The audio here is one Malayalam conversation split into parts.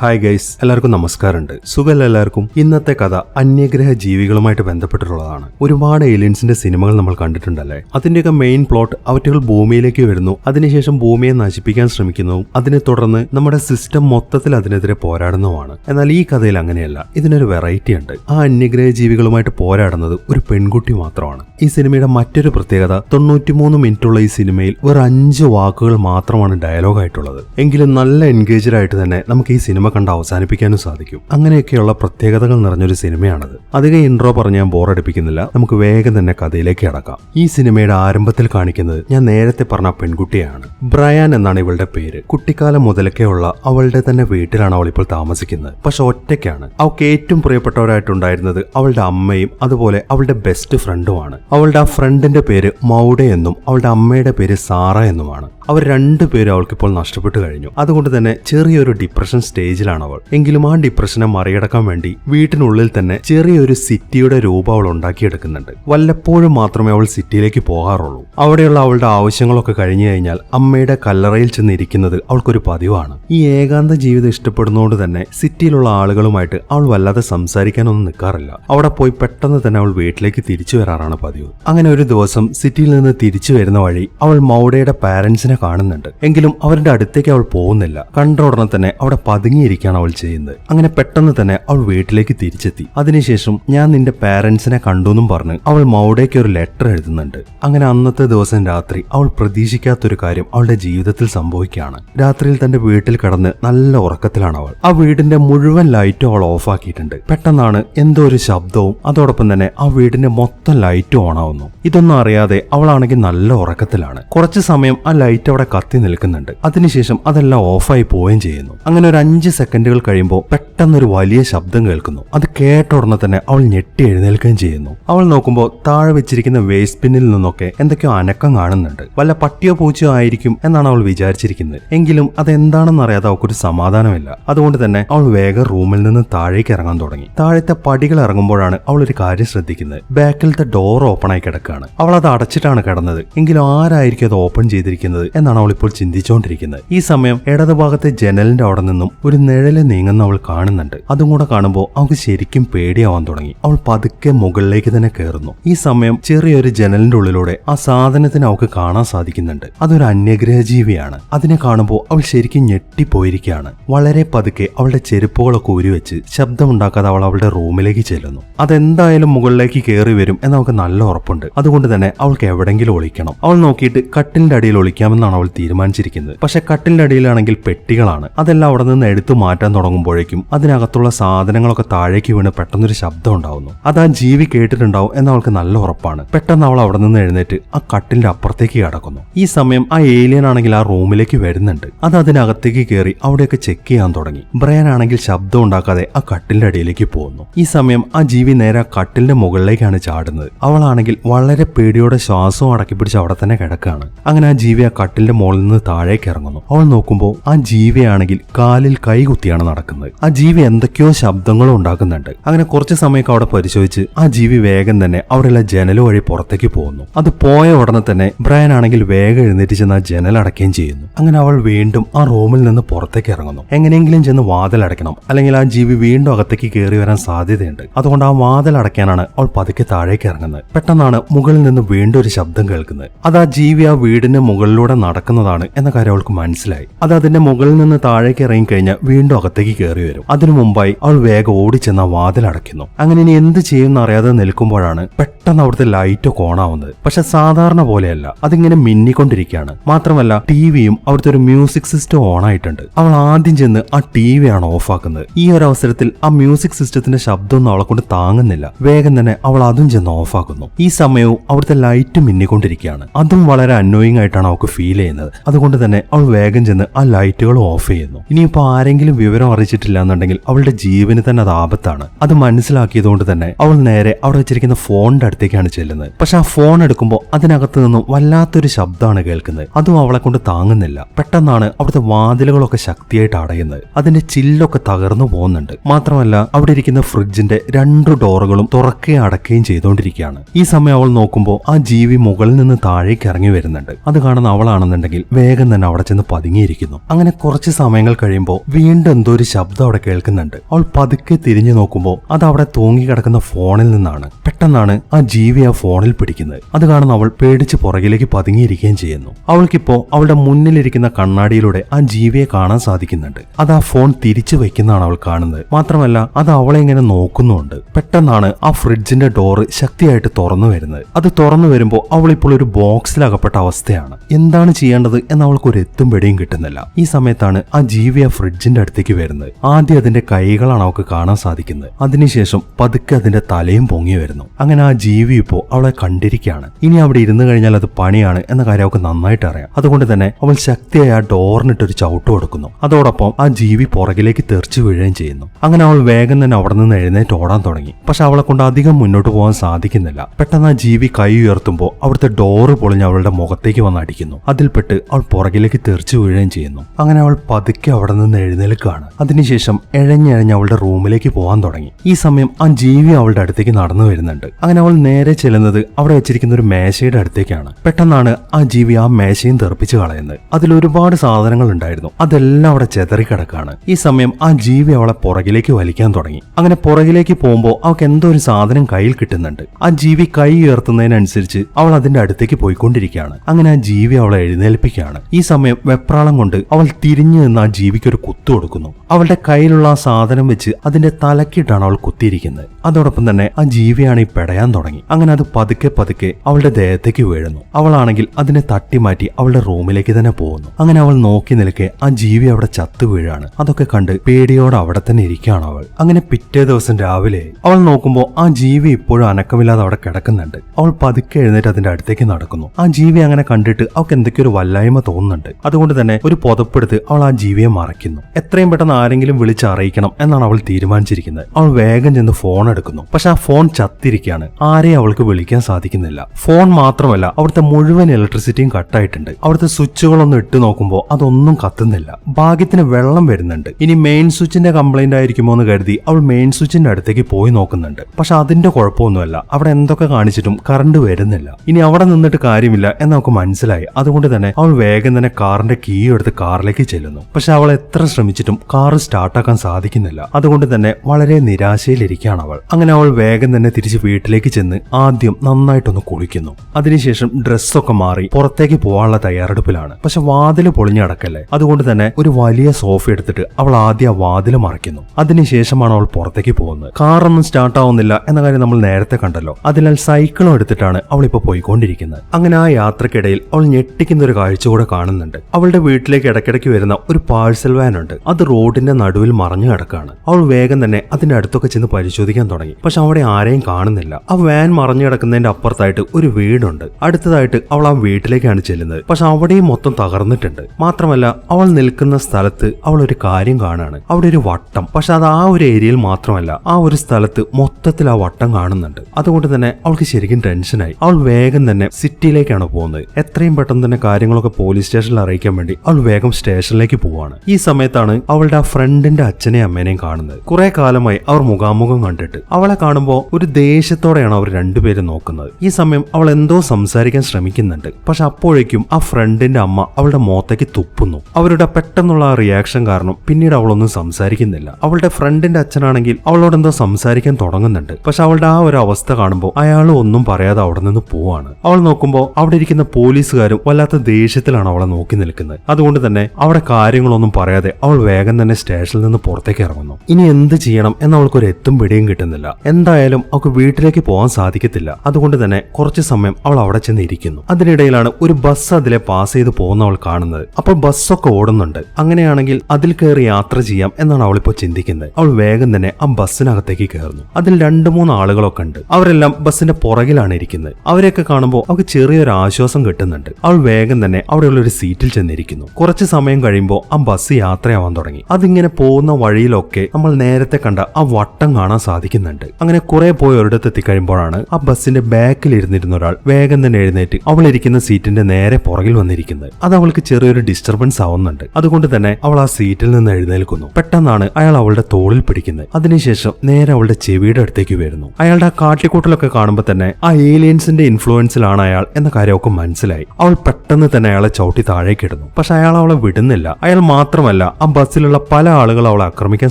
ഹായ് ഗൈസ് എല്ലാവർക്കും നമസ്കാരമുണ്ട്. സുഖല്ല എല്ലാവർക്കും? ഇന്നത്തെ കഥ അന്യഗ്രഹ ജീവികളുമായിട്ട് ബന്ധപ്പെട്ടിട്ടുള്ളതാണ്. ഒരുപാട് ഏലിയൻസിന്റെ സിനിമകൾ നമ്മൾ കണ്ടിട്ടുണ്ടല്ലേ? അതിന്റെയൊക്കെ മെയിൻ പ്ലോട്ട് അവറ്റുകൾ ഭൂമിയിലേക്ക് വരുന്നു. അതിനുശേഷം ഭൂമിയെ നശിപ്പിക്കാൻ ശ്രമിക്കുന്നതും അതിനെ തുടർന്ന് നമ്മുടെ സിസ്റ്റം മൊത്തത്തിൽ അതിനെതിരെ പോരാടുന്നതുമാണ്. എന്നാൽ ഈ കഥയിൽ അങ്ങനെയല്ല. ഇതിനൊരു വെറൈറ്റി ഉണ്ട്. ആ അന്യഗ്രഹ ജീവികളുമായിട്ട് പോരാടുന്നത് ഒരു പെൺകുട്ടി മാത്രമാണ്. ഈ സിനിമയുടെ മറ്റൊരു പ്രത്യേകത തൊണ്ണൂറ്റിമൂന്ന് മിനിറ്റുള്ള ഈ സിനിമയിൽ വെറും അഞ്ച് വാക്കുകൾ മാത്രമാണ് ഡയലോഗ് ആയിട്ടുള്ളത്. എങ്കിലും നല്ല എൻഗേജഡ് ആയിട്ട് തന്നെ നമുക്ക് ഈ സിനിമ കണ്ട് അവസാനിപ്പിക്കാനും സാധിക്കും. അങ്ങനെയൊക്കെയുള്ള പ്രത്യേകതകൾ നിറഞ്ഞൊരു സിനിമയാണത്. അധികം ഇൻട്രോ പറഞ്ഞ് ഞാൻ ബോറടിപ്പിക്കുന്നില്ല. നമുക്ക് വേഗം തന്നെ കഥയിലേക്ക് അടക്കാം ഈ സിനിമയുടെ ആരംഭത്തിൽ കാണിക്കുന്നത് ഞാൻ നേരത്തെ പറഞ്ഞ പെൺകുട്ടിയാണ്. ബ്രയാൻ എന്നാണ് ഇവളുടെ പേര്. കുട്ടിക്കാലം മുതലൊക്കെയുള്ള അവളുടെ തന്നെ വീട്ടിലാണ് അവൾ ഇപ്പോൾ താമസിക്കുന്നത്. പക്ഷെ ഒറ്റയ്ക്കാണ്. അവൾക്ക് ഏറ്റവും പ്രിയപ്പെട്ടവരായിട്ടുണ്ടായിരുന്നത് അവളുടെ അമ്മയും അതുപോലെ അവളുടെ ബെസ്റ്റ് ഫ്രണ്ടുമാണ് അവളുടെ ആ ഫ്രണ്ടിന്റെ പേര് മൗഡ എന്നും അവളുടെ അമ്മയുടെ പേര് സാറ എന്നുമാണ്. അവർ രണ്ടുപേരും അവൾക്കിപ്പോൾ നഷ്ടപ്പെട്ടു കഴിഞ്ഞു. അതുകൊണ്ട് തന്നെ ചെറിയൊരു ഡിപ്രഷൻ സ്റ്റേജിലാണ് അവൾ. എങ്കിലും ആ ഡിപ്രഷനെ മറികടക്കാൻ വേണ്ടി വീട്ടിനുള്ളിൽ തന്നെ ചെറിയൊരു സിറ്റിയുടെ രൂപം അവൾ ഉണ്ടാക്കിയെടുക്കുന്നുണ്ട്. വല്ലപ്പോഴും മാത്രമേ അവൾ സിറ്റിയിലേക്ക് പോകാറുള്ളൂ. അവിടെയുള്ള അവളുടെ ആവശ്യങ്ങളൊക്കെ കഴിഞ്ഞു കഴിഞ്ഞാൽ അമ്മയുടെ കല്ലറയിൽ ചെന്നിരിക്കുന്നത് അവൾക്കൊരു പതിവാണ്. ഈ ഏകാന്ത ജീവിതം ഇഷ്ടപ്പെടുന്നതുകൊണ്ട് തന്നെ സിറ്റിയിലുള്ള ആളുകളുമായിട്ട് അവൾ വല്ലാതെ സംസാരിക്കാനൊന്നും നിൽക്കാറില്ല അവിടെ പോയി പെട്ടെന്ന് തന്നെ അവൾ വീട്ടിലേക്ക് തിരിച്ചു വരാറാണ് പതിവ്. അങ്ങനെ ഒരു ദിവസം സിറ്റിയിൽ നിന്ന് തിരിച്ചു വരുന്ന വഴി അവൾ മൗഡയുടെ പാരന്റ്സിനെ കാണുന്നുണ്ട്. എങ്കിലും അവരുടെ അടുത്തേക്ക് അവൾ പോകുന്നില്ല. കണ്ട ഉടനെ തന്നെ അവിടെ പതുങ്ങിയിരിക്കുകയാണ് അവൾ ചെയ്യുന്നത്. അങ്ങനെ പെട്ടെന്ന് തന്നെ അവൾ വീട്ടിലേക്ക് തിരിച്ചെത്തി. അതിനുശേഷം ഞാൻ നിന്റെ പാരന്റ്സിനെ കണ്ടു എന്നും പറഞ്ഞ് അവൾ മൗഡയ്ക്ക് ഒരു ലെറ്റർ എഴുതുന്നുണ്ട്. അങ്ങനെ അന്നത്തെ ദിവസം രാത്രി അവൾ പ്രതീക്ഷിക്കാത്തൊരു കാര്യം അവളുടെ ജീവിതത്തിൽ സംഭവിക്കുകയാണ്. രാത്രിയിൽ തന്റെ വീട്ടിൽ കടന്ന് നല്ല ഉറക്കത്തിലാണ് അവൾ. ആ വീടിന്റെ മുഴുവൻ ലൈറ്റും അവൾ ഓഫാക്കിയിട്ടുണ്ട്. പെട്ടെന്നാണ് എന്തോ ഒരു ശബ്ദവും അതോടൊപ്പം തന്നെ ആ വീടിന്റെ മൊത്തം ലൈറ്റും ഓണാവുന്നു ഇതൊന്നും അറിയാതെ അവളാണെങ്കിൽ നല്ല ഉറക്കത്തിലാണ്. കുറച്ച് സമയം ആ ലൈറ്റ് അവിടെ കത്തി നിൽക്കുന്നുണ്ട്. അതിനുശേഷം അതെല്ലാം ഓഫായി പോവുകയും ചെയ്യുന്നു. അങ്ങനെ ഒരു അഞ്ച് സെക്കൻഡുകൾ കഴിയുമ്പോൾ പെട്ടെന്നൊരു വലിയ ശബ്ദം കേൾക്കുന്നു. അത് കേട്ട ഉടനെ തന്നെ അവൾ ഞെട്ടി എഴുന്നേൽക്കുകയും ചെയ്യുന്നു. അവൾ നോക്കുമ്പോൾ താഴെ വെച്ചിരിക്കുന്ന വേസ്റ്റ് പിന്നിൽ നിന്നൊക്കെ എന്തൊക്കെയോ അനക്കം കാണുന്നുണ്ട്. വല്ല പട്ടിയോ പൂച്ചയോ ആയിരിക്കും എന്നാണ് അവൾ വിചാരിച്ചിരിക്കുന്നത്. എങ്കിലും അതെന്താണെന്ന് അറിയാതെ അവൾക്കൊരു സമാധാനമില്ല. അതുകൊണ്ട് തന്നെ അവൾ വേഗം റൂമിൽ നിന്ന് താഴേക്ക് ഇറങ്ങാൻ തുടങ്ങി. താഴത്തെ പടികൾ ഇറങ്ങുമ്പോഴാണ് അവൾ ഒരു കാര്യം ശ്രദ്ധിക്കുന്നത്. ബാക്കിലത്തെ ഡോർ ഓപ്പൺ ആയി കിടക്കുകയാണ്. അവൾ അത് അടച്ചിട്ടാണ് കിടന്നത്. എങ്കിലും ആരായിരിക്കും അത് ഓപ്പൺ ചെയ്തിരിക്കുന്നത് എന്നാണ് അവൾ ഇപ്പോൾ ചിന്തിച്ചുകൊണ്ടിരിക്കുന്നത് ഈ സമയം ഇടതുഭാഗത്തെ ജനലിന്റെ അവിടെ നിന്നും ഒരു നിഴൽ നീങ്ങുന്ന അവൾ കാണുന്നുണ്ട്. അതും കൂടെ കാണുമ്പോൾ അവൾക്ക് ശരിക്കും പേടിയാവാൻ തുടങ്ങി. അവൾ പതുക്കെ മുകളിലേക്ക് തന്നെ കയറുന്നു. ഈ സമയം ചെറിയൊരു ജനലിന്റെ ഉള്ളിലൂടെ ആ സാധനത്തിന് അവൾക്ക് കാണാൻ സാധിക്കുന്നുണ്ട്. അതൊരു അന്യഗ്രഹ ജീവിയാണ് അതിനെ കാണുമ്പോൾ അവൾ ശരിക്കും ഞെട്ടിപ്പോയിരിക്കുകയാണ്. വളരെ പതുക്കെ അവളുടെ ചെരുപ്പുകളൊക്കെ ഉരുവെച്ച് ശബ്ദമുണ്ടാക്കാതെ അവൾ അവളുടെ റൂമിലേക്ക് ചെല്ലുന്നു. അതെന്തായാലും മുകളിലേക്ക് കയറി വരും എന്ന് അവൾക്ക് നല്ല ഉറപ്പുണ്ട്. അതുകൊണ്ട് തന്നെ അവൾക്ക് എവിടെങ്കിലും ഒളിക്കണം. അവൾ നോക്കിയിട്ട് കട്ടിലിന്റെ അടിയിൽ ഒളിക്കാമെന്നാണ് അവൾ തീരുമാനിച്ചിരിക്കുന്നത്. പക്ഷെ കട്ടിലിന്റെ അടിയിലാണെങ്കിൽ പെട്ടികളാണ്. അതെല്ലാം അവിടെ നിന്ന് എടുത്തു മാറ്റാൻ തുടങ്ങുമ്പോഴേക്കും അതിനകത്തുള്ള സാധനങ്ങളൊക്കെ താഴേക്ക് വീണ് പെട്ടെന്നൊരു ശബ്ദം ഉണ്ടാവുന്നു. അത് ആ ജീവി കേട്ടിട്ടുണ്ടാവും എന്ന് അവൾക്ക് നല്ല ഉറപ്പാണ്. പെട്ടെന്ന് അവൾ അവിടെ നിന്ന് എഴുന്നേറ്റ് ആ കട്ടിലിന്റെ അപ്പുറത്തേക്ക് കടക്കുന്നു. ഈ സമയം ആ ഏലിയൻ ആണെങ്കിൽ ആ റൂമിലേക്ക് വരുന്നുണ്ട്. അത് അതിനകത്തേക്ക് കയറി അവിടെയൊക്കെ ചെക്ക് ചെയ്യാൻ തുടങ്ങി. ബ്രയൻ ആണെങ്കിൽ ശബ്ദം ഉണ്ടാക്കാതെ ആ കട്ടിലിന്റെ അടിയിലേക്ക് പോകുന്നു. ഈ സമയം ആ ജീവി നേരെ ആ കട്ടിലിന്റെ മുകളിലേക്കാണ് ചാടുന്നത്. അവളാണെങ്കിൽ വളരെ പേടിയോടെ ശ്വാസവും അടക്കി പിടിച്ച് അവിടെ തന്നെ കിടക്കുകയാണ്. അങ്ങനെ ആ ജീവി ആ കട്ടിലിന്റെ മുകളിൽ നിന്ന് താഴേക്ക് ഇറങ്ങുന്നു. അവൾ നോക്കുമ്പോൾ ആ ജീവിയാണെങ്കിൽ കാലിൽ കൈകുത്തിയാണ് നടക്കുന്നത്. ആ ജീവി എന്തൊക്കെയോ ശബ്ദങ്ങളും ഉണ്ടാക്കുന്നുണ്ട്. അങ്ങനെ കുറച്ച് സമയമൊക്കെ അവിടെ പരിശോധിച്ച് ആ ജീവി വേഗം തന്നെ അവിടെയുള്ള ജനൽ വഴി പുറത്തേക്ക് പോകുന്നു. അത് പോയ ഉടനെ തന്നെ ബ്രയൻ ആണെങ്കിൽ വേഗം എഴുന്നേറ്റ് ചെന്ന് ആ ജനൽ അടയ്ക്കുകയും ചെയ്യുന്നു. അങ്ങനെ അവൾ വീണ്ടും ആ റൂമിൽ നിന്ന് പുറത്തേക്ക് ഇറങ്ങുന്നു. എങ്ങനെയെങ്കിലും ചെന്ന് വാതിൽ അടയ്ക്കണം. അല്ലെങ്കിൽ ആ ജീവി വീണ്ടും അകത്തേക്ക് കയറി വരാൻ സാധ്യതയുണ്ട്. അതുകൊണ്ട് ആ വാതിൽ അടയ്ക്കാനാണ് അവൾ പതുക്കെ താഴേക്ക് ഇറങ്ങുന്നത്. പെട്ടെന്നാണ് മുകളിൽ നിന്ന് വീണ്ടും ഒരു ശബ്ദം കേൾക്കുന്നത്. അത് ആ ജീവി ആ വീടിന്റെ മുകളിലൂടെ നടക്കുന്നതാണ് എന്ന കാര്യം അവൾക്ക് മനസ്സിലായി. അത് അതിന്റെ മുകളിൽ നിന്ന് താഴേക്ക് ഇറങ്ങി കഴിഞ്ഞാൽ വീണ്ടും അകത്തേക്ക് കയറി വരും. അതിനു മുമ്പായി അവൾ വേഗം ഓടിച്ചെന്ന വാതിലടയ്ക്കുന്നു അങ്ങനെ ഇനി എന്ത് ചെയ്യുമെന്ന് അറിയാതെ നിൽക്കുമ്പോഴാണ് പെട്ടെന്ന് അവിടുത്തെ ലൈറ്റ് ഒക്കെ ഓൺ ആവുന്നത്. പക്ഷെ സാധാരണ പോലെയല്ല. അതിങ്ങനെ മിന്നിക്കൊണ്ടിരിക്കുകയാണ്. മാത്രമല്ല ടി വിയും അവിടുത്തെ ഒരു മ്യൂസിക് സിസ്റ്റം ഓൺ ആയിട്ടുണ്ട്. അവൾ ആദ്യം ചെന്ന് ആ ടി വി ആണ് ഓഫ് ആക്കുന്നത്. ഈ ഒരു അവസരത്തിൽ ആ മ്യൂസിക് സിസ്റ്റത്തിന്റെ ശബ്ദമൊന്നും അവളെ കൊണ്ട് താങ്ങുന്നില്ല. വേഗം തന്നെ അവൾ അതും ചെന്ന് ഓഫ് ആക്കുന്നു. ഈ സമയവും അവിടുത്തെ ലൈറ്റ് മിന്നിക്കൊണ്ടിരിക്കുകയാണ്. അതും വളരെ അന്നോയിങ് ആയിട്ടാണ് അവൾക്ക് ഫീൽ ചെയ്യുന്നത്. അതുകൊണ്ട് തന്നെ അവൾ വേഗം ചെന്ന് ആ ലൈറ്റുകൾ ഓഫ് ചെയ്യുന്നു. ഇനിയിപ്പോൾ ആരെങ്കിലും വിവരം അറിയിച്ചിട്ടില്ല എന്നുണ്ടെങ്കിൽ അവളുടെ ജീവന് തന്നെ അത് ആപത്താണ്. അത് മനസ്സിലാക്കിയതുകൊണ്ട് തന്നെ അവൾ നേരെ അവിടെ വെച്ചിരിക്കുന്ന ഫോണിന്റെ അടുത്തേക്കാണ് ചെല്ലുന്നത്. പക്ഷെ ആ ഫോൺ എടുക്കുമ്പോൾ അതിനകത്ത് നിന്നും വല്ലാത്തൊരു ശബ്ദമാണ് കേൾക്കുന്നത്. അതും അവളെ കൊണ്ട് താങ്ങുന്നില്ല. പെട്ടെന്നാണ് അവിടുത്തെ വാതിലുകളൊക്കെ ശക്തിയായിട്ട് അടയുന്നത്. അതിന്റെ ചില്ലൊക്കെ തകർന്നു പോകുന്നുണ്ട്. മാത്രമല്ല അവിടെ ഇരിക്കുന്ന ഫ്രിഡ്ജിന്റെ രണ്ട് ഡോറുകളും തുറക്കുകയും അടക്കുകയും ചെയ്തുകൊണ്ടിരിക്കുകയാണ്. ഈ സമയം അവൾ നോക്കുമ്പോൾ ആ ജീവി മുകളിൽ നിന്ന് താഴേക്ക് ഇറങ്ങി വരുന്നുണ്ട്. അത് കാണുന്ന അവളാണെന്നുണ്ടെങ്കിൽ വേഗം തന്നെ അവിടെ ചെന്ന് പതുങ്ങിയിരിക്കുന്നു. അങ്ങനെ കുറച്ച് സമയങ്ങൾ കഴിയുമ്പോൾ വീണ്ടും എന്തോ ഒരു ശബ്ദം അവിടെ കേൾക്കുന്നുണ്ട്. അവൾ പതുക്കെ തിരിഞ്ഞു നോക്കുമ്പോൾ അത് അവിടെ തൂങ്ങിക്കിടക്കുന്ന ഫോണിൽ നിന്നാണ്. പെട്ടെന്നാണ് ആ ജീവി ആ ഫോണിൽ പിടിക്കുന്നത്. അത് കാണുന്ന അവൾ പേടിച്ച് പുറകിലേക്ക് പതുങ്ങിയിരിക്കുകയും ചെയ്യുന്നു. അവൾക്കിപ്പോ അവളുടെ മുന്നിലിരിക്കുന്ന കണ്ണാടിയിലൂടെ ആ ജീവിയെ കാണാൻ സാധിക്കുന്നുണ്ട്. അത് ആ ഫോൺ തിരിച്ചു വെക്കുന്നതാണ് അവൾ കാണുന്നത്. മാത്രമല്ല അത് അവളെ ഇങ്ങനെ നോക്കുന്നുണ്ട്. പെട്ടെന്നാണ് ആ ഫ്രിഡ്ജിന്റെ ഡോറ് ശക്തിയായിട്ട് തുറന്നു വരുന്നത്. അത് തുറന്നു വരുമ്പോൾ അവൾ ഇപ്പോൾ ഒരു ബോക്സിൽ അകപ്പെട്ട അവസ്ഥയാണ്. എന്താണ് ചെയ്യേണ്ടത് എന്ന് അവൾക്ക് ഒരു എത്തും പെടിയും കിട്ടുന്നില്ല. ഈ സമയത്താണ് ആ ജീവി ആ ഫ്രിഡ്ജിന്റെ അടുത്തേക്ക് വരുന്നത്. ആദ്യം അതിന്റെ കൈകളാണ് അവൾക്ക് കാണാൻ സാധിക്കുന്നത്. അതിനുശേഷം പതുക്കെ അതിന്റെ തലയും പൊങ്ങി വരുന്നു. അങ്ങനെ ആ ജീവി ഇപ്പോൾ അവളെ കണ്ടിരിക്കുകയാണ്. ഇനി അവിടെ ഇരുന്ന് കഴിഞ്ഞാൽ അത് പണിയാണ് എന്ന കാര്യം അവൾക്ക് നന്നായിട്ട് അറിയാം. അതുകൊണ്ട് തന്നെ അവൾ ശക്തിയായി ആ ഡോറിനിട്ട് ഒരു ചവിട്ട് കൊടുക്കുന്നു. അതോടൊപ്പം ആ ജീവി പുറകിലേക്ക് തെറിച്ചു വീഴുകയും ചെയ്യുന്നു. അങ്ങനെ അവൾ വേഗം തന്നെ അവിടെ നിന്ന് എഴുന്നേറ്റ് ഓടാൻ തുടങ്ങി. പക്ഷെ അവളെ കൊണ്ട് അധികം മുന്നോട്ട് പോകാൻ സാധിക്കുന്നില്ല. പെട്ടെന്ന് ആ ജീവി കൈ ഉയർത്തുമ്പോൾ അവിടുത്തെ ഡോറ് പൊളിഞ്ഞ് അവളുടെ മുഖത്തേക്ക് വന്ന് അടിക്കുന്നു. അതിൽപ്പെട്ട് അവൾ പുറകിലേക്ക് തെറിച്ചു വീഴുകയും ചെയ്യുന്നു. അങ്ങനെ അവൾ പതുക്കെ അവിടെ നിന്ന് എഴുന്നേൽക്കുകയാണ്. അതിനുശേഷം എഴഞ്ഞെഴഞ്ഞ് അവളുടെ റൂമിലേക്ക് പോകാൻ തുടങ്ങി. ഈ സമയം ആ ജീവി അവളുടെ അടുത്തേക്ക് നടന്നു വരുന്നുണ്ട്. അങ്ങനെ അവൾ നേരെ ചെല്ലുന്നത് അവിടെ വെച്ചിരിക്കുന്ന ഒരു മേശയുടെ അടുത്തേക്കാണ്. പെട്ടെന്നാണ് ആ ജീവി ആ മേശയും തെറിപ്പിച്ച് കളയുന്നത്. അതിൽ ഒരുപാട് സാധനങ്ങൾ ഉണ്ടായിരുന്നു. അതെല്ലാം അവിടെ ചെതറിക്കിടക്കാണ്. ഈ സമയം ആ ജീവി അവളെ പുറകിലേക്ക് വലിക്കാൻ തുടങ്ങി. അങ്ങനെ പുറകിലേക്ക് പോകുമ്പോൾ അവൾക്ക് എന്തോ ഒരു സാധനം കയ്യിൽ കിട്ടുന്നുണ്ട്. ആ ജീവി കൈ ഉയർത്തുന്നതിനനുസരിച്ച് അവൾ അതിന്റെ അടുത്തേക്ക് പോയിക്കൊണ്ടിരിക്കുകയാണ്. അങ്ങനെ ആ ജീവി അവളെ എഴുന്നേൽപ്പിക്കുകയാണ്. ഈ സമയം വെപ്രാളം കൊണ്ട് അവൾ തിരിഞ്ഞു നിന്ന് ആ ജീവിക്ക് ഒരു കുത്തു കൊടുക്കുന്നു. അവളുടെ കയ്യിലുള്ള ആ സാധനം വെച്ച് അതിന്റെ തലക്കിട്ടാണ് അവൾ കുത്തിയിരിക്കുന്നത്. അതോടൊപ്പം തന്നെ ആ ജീവിയാണ് ഈ പെടയാൻ തുടങ്ങി. അങ്ങനെ അത് പതുക്കെ പതുക്കെ അവളുടെ ദേഹത്തേക്ക് വീഴുന്നു. അവളാണെങ്കിൽ അതിനെ തട്ടിമാറ്റി അവളുടെ റൂമിലേക്ക് തന്നെ പോകുന്നു. അങ്ങനെ അവൾ നോക്കി നിൽക്കെ ആ ജീവി അവിടെ ചത്തു വീഴാണ്. അതൊക്കെ കണ്ട് പേടിയോടെ അവിടെ തന്നെ ഇരിക്കുകയാണ് അവൾ. അങ്ങനെ പിറ്റേ ദിവസം രാവിലെ അവൾ നോക്കുമ്പോൾ ആ ജീവി ഇപ്പോഴും അനക്കമില്ലാതെ അവിടെ കിടക്കുന്നുണ്ട്. അവൾ പതുക്കെ എഴുന്നേറ്റ് അതിന്റെ അടുത്തേക്ക് നടക്കുന്നു. ആ ജീവി അങ്ങനെ കണ്ടിട്ട് അവൾക്ക് എന്തൊക്കെയോ ഒരു വല്ലായ്മ തോന്നുന്നുണ്ട്. അതുകൊണ്ട് തന്നെ ഒരു പുതപ്പെടുത്ത് അവൾ ആ ജീവിയെ മറയ്ക്കുന്നു. എത്രയും പെട്ടെന്ന് ആരെങ്കിലും വിളിച്ച് അറിയിക്കണം എന്നാണ് അവൾ തീരുമാനിച്ചിരിക്കുന്നത്. അവൾ വേഗം ചെന്ന് ഫോൺ എടുക്കുന്നു. പക്ഷെ ആ ഫോൺ ചത്തിരിക്കുകയാണ്. ആരെയും അവൾക്ക് വിളിക്കാൻ സാധിക്കുന്നില്ല. ഫോൺ മാത്രമല്ല അവിടുത്തെ മുഴുവൻ ഇലക്ട്രിസിറ്റിയും കട്ടായിട്ടുണ്ട് അവിടുത്തെ സ്വിച്ചുകളൊന്നും ഇട്ട് നോക്കുമ്പോൾ അതൊന്നും കത്തുന്നില്ല. ഭാഗ്യത്തിന് വെള്ളം വരുന്നുണ്ട്. ഇനി മെയിൻ സ്വിച്ചിന്റെ കംപ്ലൈന്റ് ആയിരിക്കുമോ എന്ന് കരുതി അവൾ മെയിൻ സ്വിച്ചിന്റെ അടുത്തേക്ക് പോയി നോക്കുന്നുണ്ട്. പക്ഷെ അതിന്റെ കുഴപ്പമൊന്നുമല്ല. അവിടെ എന്തൊക്കെ കാണിച്ചിട്ടും കറണ്ട് വരുന്നില്ല. ഇനി അവിടെ നിന്നിട്ട് കാര്യമില്ല എന്ന് അവൾക്ക് മനസ്സിലായി. അതുകൊണ്ട് തന്നെ അവൾ വേഗം തന്നെ കാറിന്റെ കീ എടുത്ത് കാറിലേക്ക് ചെല്ലുന്നു. പക്ഷെ അവൾ എത്ര ശ്രമിച്ചിട്ടും കാർ സ്റ്റാർട്ടാക്കാൻ സാധിക്കുന്നില്ല. അതുകൊണ്ട് തന്നെ വളരെ നിരാശയിലിരിക്കുകയാണ് അവൾ. അങ്ങനെ അവൾ വേഗം തന്നെ തിരിച്ച് വീട്ടിലേക്ക് ചെന്ന് ആദ്യം നന്നായിട്ടൊന്ന് കുളിക്കുന്നു. അതിനുശേഷം ഡ്രസ്സൊക്കെ മാറി പുറത്തേക്ക് പോകാനുള്ള തയ്യാറെടുപ്പിലാണ്. പക്ഷെ വാതിൽ പൊളിഞ്ഞടക്കല്ലേ അതുകൊണ്ട് തന്നെ ഒരു വലിയ സോഫ എടുത്തിട്ട് അവൾ ആദ്യം ആ വാതിൽ മറയ്ക്കുന്നു. അതിനുശേഷമാണ് അവൾ പുറത്തേക്ക് പോകുന്നത്. കാറൊന്നും സ്റ്റാർട്ട് ആവുന്നില്ല എന്ന കാര്യം നമ്മൾ നേരത്തെ കണ്ടല്ലോ. അതിനാൽ സൈക്കിളും എടുത്തിട്ടാണ് അവൾ ഇപ്പൊ പോയിക്കൊണ്ടിരിക്കുന്നത്. അങ്ങനെ ആ യാത്രക്കിടയിൽ അവൾ ഞെട്ടിക്കുന്ന ഒരു കാഴ്ച കൂടെ കാണുന്നുണ്ട്. അവളുടെ വീട്ടിലേക്ക് ഇടയ്ക്കിടയ്ക്ക് വരുന്ന ഒരു പാഴ്സൽ വാൻ ഉണ്ട്. അത് റോഡിന്റെ നടുവിൽ മറഞ്ഞു കിടക്കാണ്. അവൾ വേഗം തന്നെ അതിന്റെ അടുത്തൊക്കെ ചെന്ന് പരിശോധിക്കാൻ തുടങ്ങി. പക്ഷെ അവിടെ ആരെയും കാണുന്നില്ല. ആ വാൻ മറഞ്ഞു കിടക്കുന്നതിന്റെ അപ്പുറത്തായിട്ട് ഒരു വീടുണ്ട്. അടുത്തതായിട്ട് അവൾ ആ വീട്ടിലേക്കാണ് ചെല്ലുന്നത്. പക്ഷെ അവിടെയും മൊത്തം തകർന്നിട്ടുണ്ട്. മാത്രമല്ല അവൾ നിൽക്കുന്ന സ്ഥലത്ത് അവൾ ഒരു കാര്യം കാണാണ്. അവിടെ ഒരു വട്ടം. പക്ഷെ അത് ആ ഒരു ഏരിയയിൽ മാത്രമല്ല ആ ഒരു സ്ഥലത്ത് മൊത്തത്തിൽ ആ വട്ടം കാണുന്നുണ്ട്. അതുകൊണ്ട് തന്നെ അവൾക്ക് ശരിക്കും ടെൻഷനായി. അവൾ വേഗം തന്നെ സിറ്റിയിലേക്കാണ് പോകുന്നത്. എത്രയും പെട്ടെന്ന് തന്നെ കാര്യങ്ങളൊക്കെ പോലീസ് സ്റ്റേഷനിൽ അറിയിക്കാൻ വേണ്ടി അവൾ വേഗം സ്റ്റേഷനിലേക്ക് പോവാണ്. ഈ സമയത്താണ് അവളുടെ ആ ഫ്രണ്ടിന്റെ അച്ഛനെയും അമ്മേനെയും കാണുന്നത്. കുറെ കാലമായി അവർ മുഖാമുഖം കണ്ടിട്ട് അവളെ കാണുമ്പോൾ ഒരു ദേഷ്യത്തോടെയാണ് അവർ രണ്ടുപേരും നോക്കുന്നത്. ഈ സമയം അവൾ എന്തോ സംസാരിക്കാൻ ശ്രമിക്കുന്നുണ്ട്. പക്ഷെ അപ്പോഴേക്കും ആ ഫ്രണ്ടിന്റെ അമ്മ അവളുടെ മുഖത്തേക്ക് തുപ്പുന്നു. അവരുടെ പെട്ടെന്നുള്ള ആ റിയാക്ഷൻ കാരണം പിന്നീട് അവളൊന്നും സംസാരിക്കുന്നില്ല. അവളുടെ ഫ്രണ്ടിന്റെ അച്ഛനാണെങ്കിൽ അവളോട് എന്തോ സംസാരിക്കാൻ തുടങ്ങുന്നുണ്ട്. പക്ഷെ അവളുടെ ആ ഒരു അവസ്ഥ കാണുമ്പോൾ അയാൾ ഒന്നും പറയാതെ അവിടെ നിന്ന് പോവാണ്. അവൾ നോക്കുമ്പോൾ അവിടെ ഇരിക്കുന്ന പോലീസുകാരും വല്ലാത്ത ദേഷ്യത്തിലാണ് അവളെ നോക്കി നിൽക്കുന്നത്. അതുകൊണ്ട് തന്നെ അവിടെ കാര്യങ്ങളൊന്നും പറയാതെ അവൾ വേഗം തന്നെ സ്റ്റേഷനിൽ നിന്ന് പുറത്തേക്ക് ഇറങ്ങുന്നു. ഇനി എന്ത് ചെയ്യണം എന്ന് അവൾക്ക് ഒരു എത്തും പിടിയും കിട്ടുന്നില്ല. എന്തായാലും അവൾക്ക് വീട്ടിലേക്ക് പോകാൻ സാധിക്കത്തില്ല. അതുകൊണ്ട് തന്നെ കുറച്ച് സമയം അവൾ അവിടെ ചെന്ന് ഇരിക്കുന്നു. അതിനിടയിലാണ് ഒരു ബസ് അതിലെ പാസ് ചെയ്ത് പോകുന്ന അവൾ കാണുന്നത്. അപ്പോൾ ബസ്സൊക്കെ ഓടുന്നുണ്ട്. അങ്ങനെയാണെങ്കിൽ അതിൽ കയറി യാത്ര ചെയ്യാം എന്നാണ് അവളിപ്പോൾ ചിന്തിക്കുന്നത്. അവൾ വേഗം തന്നെ ആ ബസ്സിനകത്തേക്ക് കയറുന്നു. അതിൽ രണ്ട് മൂന്ന് ആളുകളൊക്കെ ഉണ്ട്. അവരെല്ലാം ബസ്സിന്റെ പുറകിലാണ് ഇരിക്കുന്നത്. അവരെയൊക്കെ കാണുമ്പോൾ അവൾക്ക് ചെറിയൊരു ആശ്വാസം കിട്ടുന്നുണ്ട്. അവൾ വേഗം തന്നെ അവിടെയുള്ള ഒരു സീറ്റിൽ ചെന്നിരിക്കുന്നു. കുറച്ച് സമയം കഴിയുമ്പോൾ ആ ബസ് യാത്രയാവാൻ തുടങ്ങി. അതിങ്ങനെ പോകുന്ന വഴിയിലൊക്കെ നമ്മൾ നേരത്തെ കണ്ട ആ വട്ടം കാണാൻ സാധിക്കുന്നുണ്ട്. അങ്ങനെ കുറെ പോയി ഒരിടത്ത് എത്തിക്കഴിയുമ്പോഴാണ് ആ ബസ്സിന്റെ ബാക്കിൽ ഇരുന്നിരുന്ന ഒരാൾ വേഗം തന്നെ എഴുന്നേറ്റ് അവൾ ഇരിക്കുന്ന സീറ്റിന്റെ നേരെ പുറകിൽ വന്നിരിക്കുന്നത്. അത് അവൾക്ക് ചെറിയൊരു ഡിസ്റ്റർബൻസ് ആവുന്നുണ്ട്. അതുകൊണ്ട് തന്നെ അവൾ ആ സീറ്റിൽ നിന്ന് എഴുന്നേൽക്കുന്നു. പെട്ടെന്നാണ് അയാൾ അവളുടെ തോളിൽ പിടിക്കുന്നത്. അതിനുശേഷം നേരെ അവളുടെ ചെവിയുടെ അടുത്തേക്ക് വരുന്നു. അയാളുടെ ആ കാട്ടിക്കൂട്ടലൊക്കെ കാണുമ്പോൾ തന്നെ ആ ഏലിയൻസിന്റെ ഇൻഫ്ലുവൻസിലാണ് അയാൾ എന്ന കാര്യമൊക്കെ മനസ്സിലായി. അവൾ തന്നെ അയാളെ ചവിട്ടി താഴേക്ക് ഇടുന്നു. പക്ഷെ അയാൾ അവളെ വിടുന്നില്ല. അയാൾ മാത്രമല്ല ആ ബസ്സിലുള്ള പല ആളുകൾ അവളെ ആക്രമിക്കാൻ